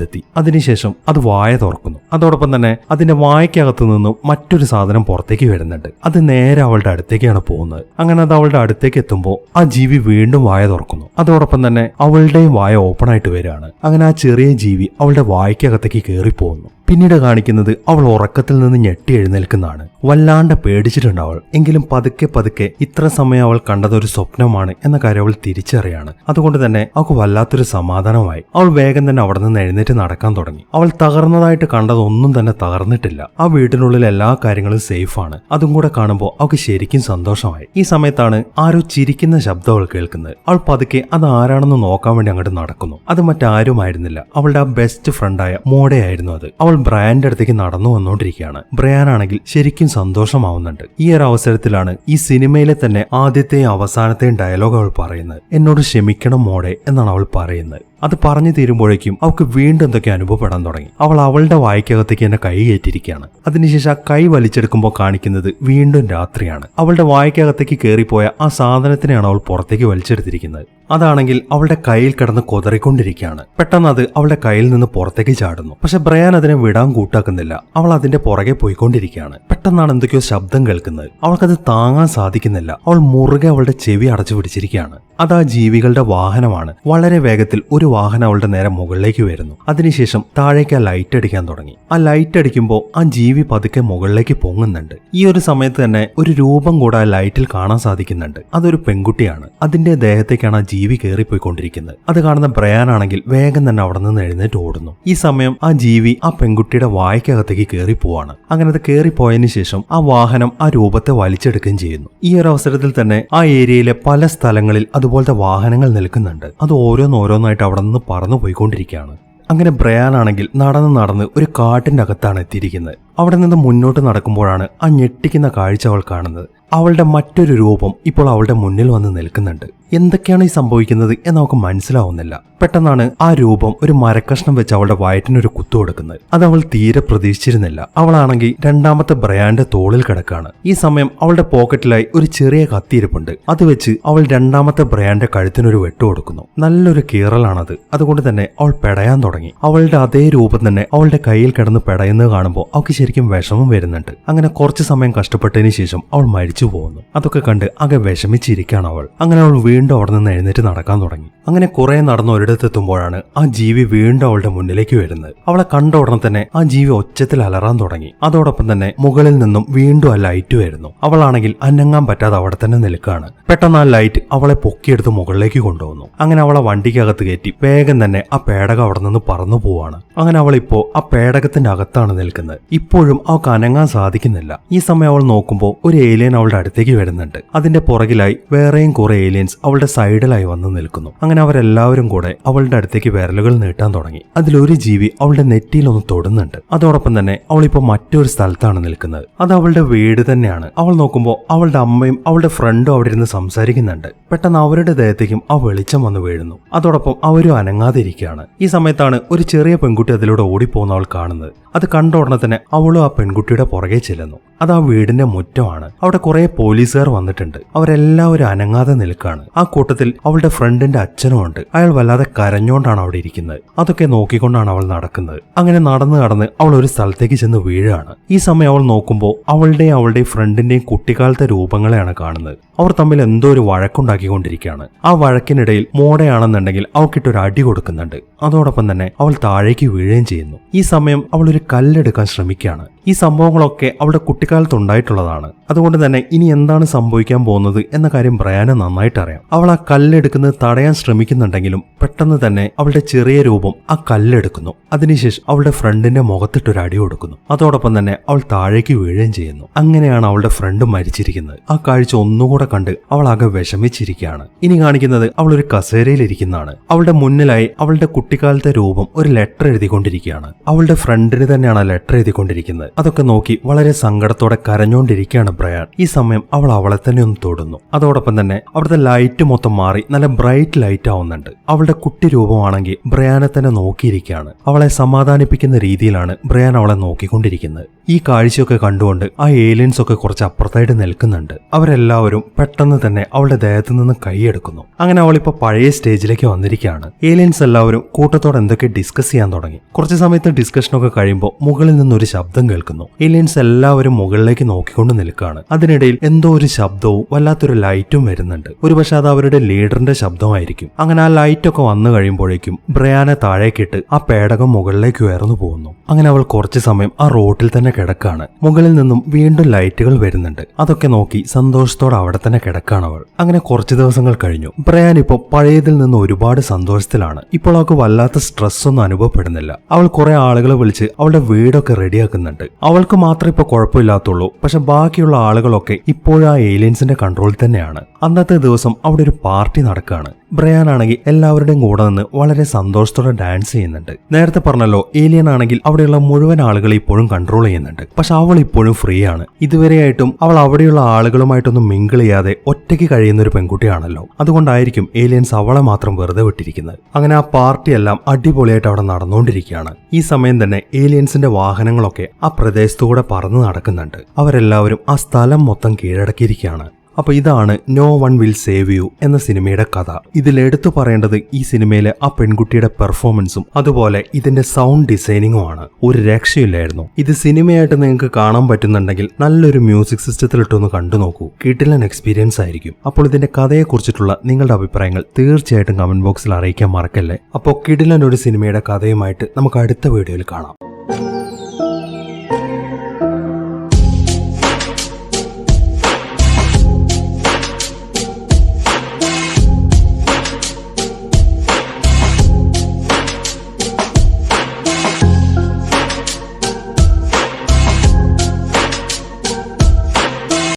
തൊട്ടടുത്തെത്തി അതിനുശേഷം അത് വായ തുറക്കുന്നു. അതോടൊപ്പം തന്നെ അതിന്റെ വായക്കകത്ത് നിന്നും മറ്റൊരു സാധനം പുറത്തേക്ക് വരുന്നുണ്ട്. അത് നേരെ അവളുടെ അടുത്തേക്കാണ് പോകുന്നത്. അങ്ങനെ അത് അവളുടെ അടുത്തേക്ക് എത്തുമ്പോൾ ആ ജീവി വീണ്ടും വായ തുറക്കുന്നു. അതോടൊപ്പം തന്നെ അവളുടെയും വായ ഓപ്പൺ ആയിട്ട് വരികയാണ്. അങ്ങനെ ആ ചെറിയ ജീവി അവളുടെ വായ്ക്കകത്തേക്ക് കയറിപ്പോകുന്നു. പിന്നീട് കാണിക്കുന്നത് അവൾ ഉറക്കത്തിൽ നിന്ന് ഞെട്ടി എഴുന്നേൽക്കുന്നതാണ്. വല്ലാണ്ട് പേടിച്ചിട്ടുണ്ട് അവൾ. എങ്കിലും പതുക്കെ പതുക്കെ ഇത്ര സമയം അവൾ കണ്ടതൊരു സ്വപ്നമാണ് എന്ന കാര്യം അവൾ തിരിച്ചറിയാണ്. അതുകൊണ്ട് തന്നെ അവൾക്ക് വല്ലാത്തൊരു സമാധാനമായി. അവൾ വേഗം തന്നെ അവിടെ നിന്ന് എഴുന്നേറ്റ് നടക്കാൻ തുടങ്ങി. അവൾ തകർന്നതായിട്ട് കണ്ടതൊന്നും തന്നെ തകർന്നിട്ടില്ല. ആ വീടിനുള്ളിൽ എല്ലാ കാര്യങ്ങളും സേഫാണ് അതും കൂടെ കാണുമ്പോൾ അവൾക്ക് ശരിക്കും സന്തോഷമായി. ഈ സമയത്താണ് ആരോ ചിരിക്കുന്ന ശബ്ദം അവൾ കേൾക്കുന്നത്. അവൾ പതുക്കെ അത് ആരാണെന്ന് നോക്കാൻ വേണ്ടി അങ്ങോട്ട് നടക്കുന്നു. അത് മറ്റാരുമായിരുന്നില്ല. അവളുടെ ആ ബെസ്റ്റ് ഫ്രണ്ടായ മോഡയായിരുന്നു അത്. അവൾ ബ്രയാന്റെ അടുത്തേക്ക് നടന്നു വന്നുകൊണ്ടിരിക്കുകയാണ്. ബ്രയാൻ ആണെങ്കിൽ ശരിക്കും സന്തോഷമാവുന്നുണ്ട്. ഈ ഒരു അവസരത്തിലാണ് ഈ സിനിമയിലെ തന്നെ ആദ്യത്തെയും അവസാനത്തെയും ഡയലോഗ് അവൾ പറയുന്നത്. എന്നോട് ക്ഷമിക്കണം മോടെ എന്നാണ് അവൾ പറയുന്നത്. അത് പറഞ്ഞു തീരുമ്പോഴേക്കും അവൾക്ക് വീണ്ടും എന്തൊക്കെ അനുഭവപ്പെടാൻ തുടങ്ങി. അവൾ അവളുടെ വായ്ക്കകത്തേക്ക് എന്നെ കൈ കയറ്റിയിരിക്കുകയാണ്. അതിനുശേഷം ആ കൈ വലിച്ചെടുക്കുമ്പോൾ കാണിക്കുന്നത് വീണ്ടും രാത്രിയാണ്. അവളുടെ വായ്ക്കകത്തേക്ക് കയറിപ്പോയ ആ സാധനത്തിനെയാണ് അവൾ പുറത്തേക്ക് വലിച്ചെടുത്തിരിക്കുന്നത്. അതാണെങ്കിൽ അവളുടെ കയ്യിൽ കിടന്ന് കൊതറിക്കൊണ്ടിരിക്കുകയാണ്. പെട്ടെന്ന് അത് അവളുടെ കയ്യിൽ നിന്ന് പുറത്തേക്ക് ചാടുന്നു. പക്ഷെ ബ്രയാൻ അതിനെ വിടാൻ കൂട്ടാക്കുന്നില്ല. അവൾ അതിന്റെ പുറകെ പോയിക്കൊണ്ടിരിക്കുകയാണ്. പെട്ടെന്നാണ് എന്തൊക്കെയോ ശബ്ദം കേൾക്കുന്നത്. അവൾക്കത് താങ്ങാൻ സാധിക്കുന്നില്ല. അവൾ മുറുകെ അവളുടെ ചെവി അടച്ചു പിടിച്ചിരിക്കുകയാണ്. അത് ആ ജീവികളുടെ വാഹനമാണ്. വളരെ വേഗത്തിൽ ഒരു വാഹനം അവളുടെ നേരെ മുകളിലേക്ക് വരുന്നു. അതിനുശേഷം താഴേക്ക് ആ ലൈറ്റ് അടിക്കാൻ തുടങ്ങി. ആ ലൈറ്റ് അടിക്കുമ്പോൾ ആ ജീവി പതുക്കെ മുകളിലേക്ക് പൊങ്ങുന്നുണ്ട്. ഈ ഒരു സമയത്ത് തന്നെ ഒരു രൂപം കൂടെ ആ ലൈറ്റിൽ കാണാൻ സാധിക്കുന്നുണ്ട്. അതൊരു പെൺകുട്ടിയാണ്. അതിന്റെ ദേഹത്തേക്കാണ് ആ ജീവി കയറിപ്പോയിക്കൊണ്ടിരിക്കുന്നത്. അത് കാണുന്ന ബ്രയാൻ ആണെങ്കിൽ വേഗം തന്നെ അവിടെ നിന്ന് എഴുന്നേറ്റ് ഓടുന്നു. ഈ സമയം ആ ജീവി ആ പെൺകുട്ടിയുടെ വായ്ക്കകത്തേക്ക് കയറി പോവാണ് അങ്ങനെ അത് കയറിപ്പോയതിനു ശേഷം ആ വാഹനം ആ രൂപത്തെ വലിച്ചെടുക്കുകയും ചെയ്യുന്നു. ഈ ഒരു അവസരത്തിൽ തന്നെ ആ ഏരിയയിലെ പല സ്ഥലങ്ങളിൽ അതുപോലത്തെ വാഹനങ്ങൾ നിൽക്കുന്നുണ്ട്. അത് ഓരോന്നോരോന്നായിട്ട് നിന്ന് പറന്നു പോയിക്കൊണ്ടിരിക്കുകയാണ്. അങ്ങനെ ബ്രയാൻ ആണെങ്കിൽ നടന്ന് നടന്ന് ഒരു കാട്ടിന്റെ അകത്താണ് എത്തിയിരിക്കുന്നത്. അവിടെ നിന്ന് മുന്നോട്ട് നടക്കുമ്പോഴാണ് ആ ഞെട്ടിക്കുന്ന കാഴ്ച അവൾ കാണുന്നത്. അവളുടെ മറ്റൊരു രൂപം ഇപ്പോൾ അവളുടെ മുന്നിൽ വന്ന് നിൽക്കുന്നുണ്ട്. എന്തൊക്കെയാണ് ഈ സംഭവിക്കുന്നത് എന്ന് അവൾക്ക് മനസ്സിലാവുന്നില്ല. പെട്ടെന്നാണ് ആ രൂപം ഒരു മരക്കഷ്ണം വെച്ച് അവളുടെ വയറ്റിനൊരു കുത്തു കൊടുക്കുന്നത്. അത് അവൾ തീരെ പ്രതീക്ഷിച്ചിരുന്നില്ല. അവളാണെങ്കിൽ രണ്ടാമത്തെ ബ്രയാന്റെ തോളിൽ കിടക്കാണ്. ഈ സമയം അവളുടെ പോക്കറ്റിലായി ഒരു ചെറിയ കത്തിയിരിപ്പുണ്ട്. അത് വെച്ച് അവൾ രണ്ടാമത്തെ ബ്രയാന്റെ കഴുത്തിനൊരു വെട്ടു കൊടുക്കുന്നു. നല്ലൊരു കീറലാണത്. അതുകൊണ്ട് തന്നെ അവൾ പെടയാൻ തുടങ്ങി. അവളുടെ അതേ രൂപം തന്നെ അവളുടെ കയ്യിൽ കിടന്ന് പെടയുന്നത് കാണുമ്പോൾ അവൾക്ക് ശരിക്കും വിഷമം വരുന്നുണ്ട്. അങ്ങനെ കുറച്ച് സമയം കഷ്ടപ്പെട്ടതിന് ശേഷം അവൾ മരിച്ചു പോകുന്നു അതൊക്കെ കണ്ട് ആകെ വിഷമിച്ചിരിക്കുകയാണ് അവൾ. അങ്ങനെ അവൾ വീണ്ടും അവിടെ നിന്ന് എഴുന്നേറ്റ് നടക്കാൻ തുടങ്ങി. അങ്ങനെ കുറെ നടന്ന് ഒരിടത്തെത്തുമ്പോഴാണ് ആ ജീവി വീണ്ടും അവളുടെ മുന്നിലേക്ക് വരുന്നത്. അവളെ കണ്ട ഉടനെ തന്നെ ആ ജീവി ഒച്ചത്തിൽ അലറാൻ തുടങ്ങി. അതോടൊപ്പം തന്നെ മുകളിൽ നിന്നും വീണ്ടും ആ ലൈറ്റ് വരുന്നു. അവളാണെങ്കിൽ അനങ്ങാൻ പറ്റാതെ അവിടെ തന്നെ നിൽക്കുകയാണ്. പെട്ടെന്ന് ആ ലൈറ്റ് അവളെ പൊക്കിയെടുത്ത് മുകളിലേക്ക് കൊണ്ടുവന്നു. അങ്ങനെ അവളെ വണ്ടിക്കകത്ത് കയറ്റി വേഗം തന്നെ ആ പേടകം അവിടെ നിന്ന് പറന്നു പോവാണ്. അങ്ങനെ അവളിപ്പോ ആ പേടകത്തിന്റെ അകത്താണ് നിൽക്കുന്നത്. ഇപ്പോഴും അവൾക്ക് അനങ്ങാൻ സാധിക്കുന്നില്ല. ഈ സമയം അവൾ നോക്കുമ്പോൾ ഒരു ഏലിയൻ അവളുടെ അടുത്തേക്ക് വരുന്നുണ്ട്. അതിന്റെ പുറകിലായി വേറെയും കുറെ ഏലിയൻസ് അവളുടെ സൈഡിലായി വന്ന് നിൽക്കുന്നു. അങ്ങനെ അവരെല്ലാവരും കൂടെ അവളുടെ അടുത്തേക്ക് വിരലുകൾ നീട്ടാൻ തുടങ്ങി. അതിലൊരു ജീവി അവളുടെ നെറ്റിയിൽ ഒന്ന് തൊടുന്നുണ്ട്. അതോടൊപ്പം തന്നെ അവൾ ഇപ്പോൾ മറ്റൊരു സ്ഥലത്താണ് നിൽക്കുന്നത്. അത് അവളുടെ വീട് തന്നെയാണ്. അവൾ നോക്കുമ്പോൾ അവളുടെ അമ്മയും അവളുടെ ഫ്രണ്ടും അവിടെ ഇരുന്ന് സംസാരിക്കുന്നുണ്ട്. പെട്ടെന്ന് അവരുടെ ദേഹത്തേക്കും ആ വെളിച്ചം വന്ന് വീഴുന്നു. അതോടൊപ്പം അവരും അനങ്ങാതെ ഇരിക്കുകയാണ് ഈ സമയത്താണ് ഒരു ചെറിയ പെൺകുട്ടി അതിലൂടെ ഓടിപ്പോകുന്ന അവൾ കാണുന്നത്. അത് കണ്ട ഉടനെ തന്നെ അവളും ആ പെൺകുട്ടിയുടെ പുറകെ ചെല്ലുന്നു. അത് ആ വീടിന്റെ മുറ്റമാണ്. അവിടെ കുറെ പോലീസുകാർ വന്നിട്ടുണ്ട്. അവരെല്ലാവരും അനങ്ങാതെ നിൽക്കുകയാണ്. ആ കൂട്ടത്തിൽ അവളുടെ ഫ്രണ്ടിന്റെ അച്ഛനും ഉണ്ട് അയാൾ വല്ലാതെ കരഞ്ഞോണ്ടാണ് അവിടെ ഇരിക്കുന്നത്. അതൊക്കെ നോക്കിക്കൊണ്ടാണ് അവൾ നടക്കുന്നത്. അങ്ങനെ നടന്ന് നടന്ന് അവൾ ഒരു സ്ഥലത്തേക്ക് ചെന്ന് വീഴാണ്. ഈ സമയം അവൾ നോക്കുമ്പോൾ അവളുടെയും അവളുടെ ഫ്രണ്ടിന്റെയും കുട്ടിക്കാലത്തെ രൂപങ്ങളെയാണ് കാണുന്നത്. അവർ തമ്മിൽ എന്തോ ഒരു വഴക്കുണ്ടാക്കിക്കൊണ്ടിരിക്കുകയാണ്. ആ വഴക്കിനിടയിൽ മോഡയാണെന്നുണ്ടെങ്കിൽ അവൾക്കിട്ടൊരു അടി കൊടുക്കുന്നുണ്ട്. അതോടൊപ്പം തന്നെ അവൾ താഴേക്ക് വീഴുകയും ചെയ്യുന്നു. ഈ സമയം അവൾ ഒരു കല്ലെടുക്കാൻ ശ്രമിക്കുകയാണ്. ഈ സംഭവങ്ങളൊക്കെ അവളുടെ കുട്ടിക്കാലത്ത് ഉണ്ടായിട്ടുള്ളതാണ്. അതുകൊണ്ട് തന്നെ ഇനി എന്താണ് സംഭവിക്കാൻ പോകുന്നത് എന്ന കാര്യം ബ്രയാന് നന്നായിട്ട് അറിയാം. അവൾ ആ കല്ലെടുക്കുന്നത് തടയാൻ ശ്രമിക്കുന്നുണ്ടെങ്കിലും പെട്ടെന്ന് തന്നെ അവളുടെ ചെറിയ രൂപം ആ കല്ലെടുക്കുന്നു. അതിനുശേഷം അവളുടെ ഫ്രണ്ടിന്റെ മുഖത്തിട്ടൊരു അടി കൊടുക്കുന്നു. അതോടൊപ്പം തന്നെ അവൾ താഴേക്ക് വീഴുകയും ചെയ്യുന്നു. അങ്ങനെയാണ് അവളുടെ ഫ്രണ്ട് മരിച്ചിരിക്കുന്നത്. ആ കാഴ്ച ഒന്നുകൂടെ കണ്ട് അവൾ ആകെ വിഷമിച്ചിരിക്കുകയാണ്. ഇനി കാണിക്കുന്നത് അവൾ ഒരു കസേരയിൽ ഇരിക്കുന്നതാണ്. അവളുടെ മുന്നിലായി അവളുടെ കുട്ടിക്കാലത്തെ രൂപം ഒരു ലെറ്റർ എഴുതിക്കൊണ്ടിരിക്കുകയാണ്. അവളുടെ ഫ്രണ്ടിന് തന്നെയാണ് ലെറ്റർ എഴുതിക്കൊണ്ടിരിക്കുന്നത്. അതൊക്കെ നോക്കി വളരെ സങ്കടത്തോടെ കരഞ്ഞുകൊണ്ടിരിക്കുകയാണ് ബ്രയാൻ. ഈ സമയം അവൾ അവളെ തന്നെ ഒന്ന് തൊടുന്നു. അതോടൊപ്പം തന്നെ അവിടുത്തെ ലൈറ്റ് മൊത്തം മാറി നല്ല ബ്രൈറ്റ് ലൈറ്റ് ആവുന്നുണ്ട്. അവളുടെ കുട്ടി രൂപമാണെങ്കിൽ ബ്രയാനെ തന്നെ നോക്കിയിരിക്കുകയാണ്. അവളെ സമാധാനിപ്പിക്കുന്ന രീതിയിലാണ് ബ്രയാൻ അവളെ നോക്കിക്കൊണ്ടിരിക്കുന്നത്. ഈ കാഴ്ചയൊക്കെ കണ്ടുകൊണ്ട് ആ ഏലിയൻസ് ഒക്കെ കുറച്ച് അപ്പുറത്തായിട്ട് നിൽക്കുന്നുണ്ട്. അവരെല്ലാവരും പെട്ടെന്ന് തന്നെ അവളുടെ ദേഹത്ത് നിന്ന് കൈയെടുക്കുന്നു. അങ്ങനെ അവൾ ഇപ്പൊ പഴയ സ്റ്റേജിലേക്ക് വന്നിരിക്കുകയാണ്. ഏലിയൻസ് എല്ലാവരും കൂട്ടത്തോടെ എന്തൊക്കെ ഡിസ്കസ് ചെയ്യാൻ തുടങ്ങി. കുറച്ച് സമയത്ത് ഡിസ്കഷനൊക്കെ കഴിയുമ്പോൾ മുകളിൽ നിന്നൊരു ശബ്ദം കേൾക്കുന്നു ഏലിയൻസ് എല്ലാവരും മുകളിലേക്ക് നോക്കിക്കൊണ്ട് നിൽക്കുകയാണ്. അതിനിടയിൽ എന്തോ ഒരു ശബ്ദവും വല്ലാത്തൊരു ലൈറ്റും വരുന്നുണ്ട്. ഒരുപക്ഷെ അത് അവരുടെ ലീഡറിന്റെ ശബ്ദമായിരിക്കും. അങ്ങനെ ആ ലൈറ്റ് ഒക്കെ വന്നു കഴിയുമ്പോഴേക്കും ബ്രയാനെ താഴേക്കിട്ട് ആ പേടകം മുകളിലേക്ക് ഉയർന്നു പോകുന്നു. അങ്ങനെ അവൾ കുറച്ചു സമയം ആ റോട്ടിൽ തന്നെ കിടക്കാണ് മുകളിൽ നിന്നും വീണ്ടും ലൈറ്റുകൾ വരുന്നുണ്ട്. അതൊക്കെ നോക്കി സന്തോഷത്തോടെ അവിടെ തന്നെ കിടക്കാണ് അവൾ. അങ്ങനെ കുറച്ച് ദിവസങ്ങൾ കഴിഞ്ഞു. ബ്രയാൻ ഇപ്പോൾ പഴയതിൽ നിന്ന് ഒരുപാട് സന്തോഷത്തിലാണ്. ഇപ്പോൾ അവൾക്ക് വല്ലാത്ത സ്ട്രെസ് ഒന്നും അനുഭവപ്പെടുന്നില്ല. അവൾ കുറെ ആളുകളെ വിളിച്ച് അവളുടെ വീടൊക്കെ റെഡിയാക്കുന്നുണ്ട് അവൾക്ക് മാത്രമേ ഇപ്പോൾ കുഴപ്പമില്ലാത്തുള്ളൂ. പക്ഷെ ബാക്കിയുള്ള ആളുകളൊക്കെ ഇപ്പോഴാ ഏലിയൻസിന്റെ കൺട്രോളിൽ തന്നെയാണ്. അന്നത്തെ ദിവസം അവിടെ ഒരു പാർട്ടി നടക്കുകയാണ്. ബ്രയാൻ ആണെങ്കിൽ എല്ലാവരുടെയും കൂടെ നിന്ന് വളരെ സന്തോഷത്തോടെ ഡാൻസ് ചെയ്യുന്നുണ്ട്. നേരത്തെ പറഞ്ഞല്ലോ ഏലിയൻ ആണെങ്കിൽ അവിടെയുള്ള മുഴുവൻ ആളുകളെ ഇപ്പോഴും കൺട്രോൾ ചെയ്യുന്നുണ്ട്. പക്ഷെ അവൾ ഇപ്പോഴും ഫ്രീ ആണ്. ഇതുവരെയായിട്ടും അവൾ അവിടെയുള്ള ആളുകളുമായിട്ടൊന്നും മിങ്കിൾ ചെയ്യാതെ ഒറ്റയ്ക്ക് കഴിയുന്ന ഒരു പെൺകുട്ടിയാണല്ലോ. അതുകൊണ്ടായിരിക്കും ഏലിയൻസ് അവളെ മാത്രം വെറുതെ വിട്ടിരിക്കുന്നത്. അങ്ങനെ ആ പാർട്ടി എല്ലാം അടിപൊളിയായിട്ട് അവിടെ നടന്നുകൊണ്ടിരിക്കുകയാണ്. ഈ സമയം തന്നെ ഏലിയൻസിന്റെ വാഹനങ്ങളൊക്കെ ആ പ്രദേശത്തുകൂടെ പറന്ന് നടക്കുന്നുണ്ട്. അവരെല്ലാവരും ആ സ്ഥലം മൊത്തം കീഴടക്കിയിരിക്കുകയാണ്. അപ്പൊ ഇതാണ് no one will save you എന്ന സിനിമയുടെ കഥ. ഇതിൽ എടുത്തു പറയേണ്ടത് ഈ സിനിമയിലെ ആ പെൺകുട്ടിയുടെ പെർഫോമൻസും അതുപോലെ ഇതിന്റെ സൗണ്ട് ഡിസൈനിങ്ങും ആണ്. ഒരു രക്ഷയില്ലായിരുന്നു. ഇത് സിനിമയായിട്ട് നിങ്ങൾക്ക് കാണാൻ പറ്റുന്നുണ്ടെങ്കിൽ നല്ലൊരു മ്യൂസിക് സിസ്റ്റത്തിൽ സിസ്റ്റത്തിലിട്ടൊന്ന് കണ്ടു നോക്കൂ. കിട്ടിലൻ എക്സ്പീരിയൻസ് ആയിരിക്കും. അപ്പോൾ ഇതിന്റെ കഥയെക്കുറിച്ചിട്ടുള്ള നിങ്ങളുടെ അഭിപ്രായങ്ങൾ തീർച്ചയായിട്ടും കമന്റ് ബോക്സിൽ അറിയിക്കാൻ മറക്കല്ലേ? അപ്പോൾ കിടിലൻ ഒരു സിനിമയുടെ കഥയുമായിട്ട് നമുക്ക് അടുത്ത വീഡിയോയിൽ കാണാം.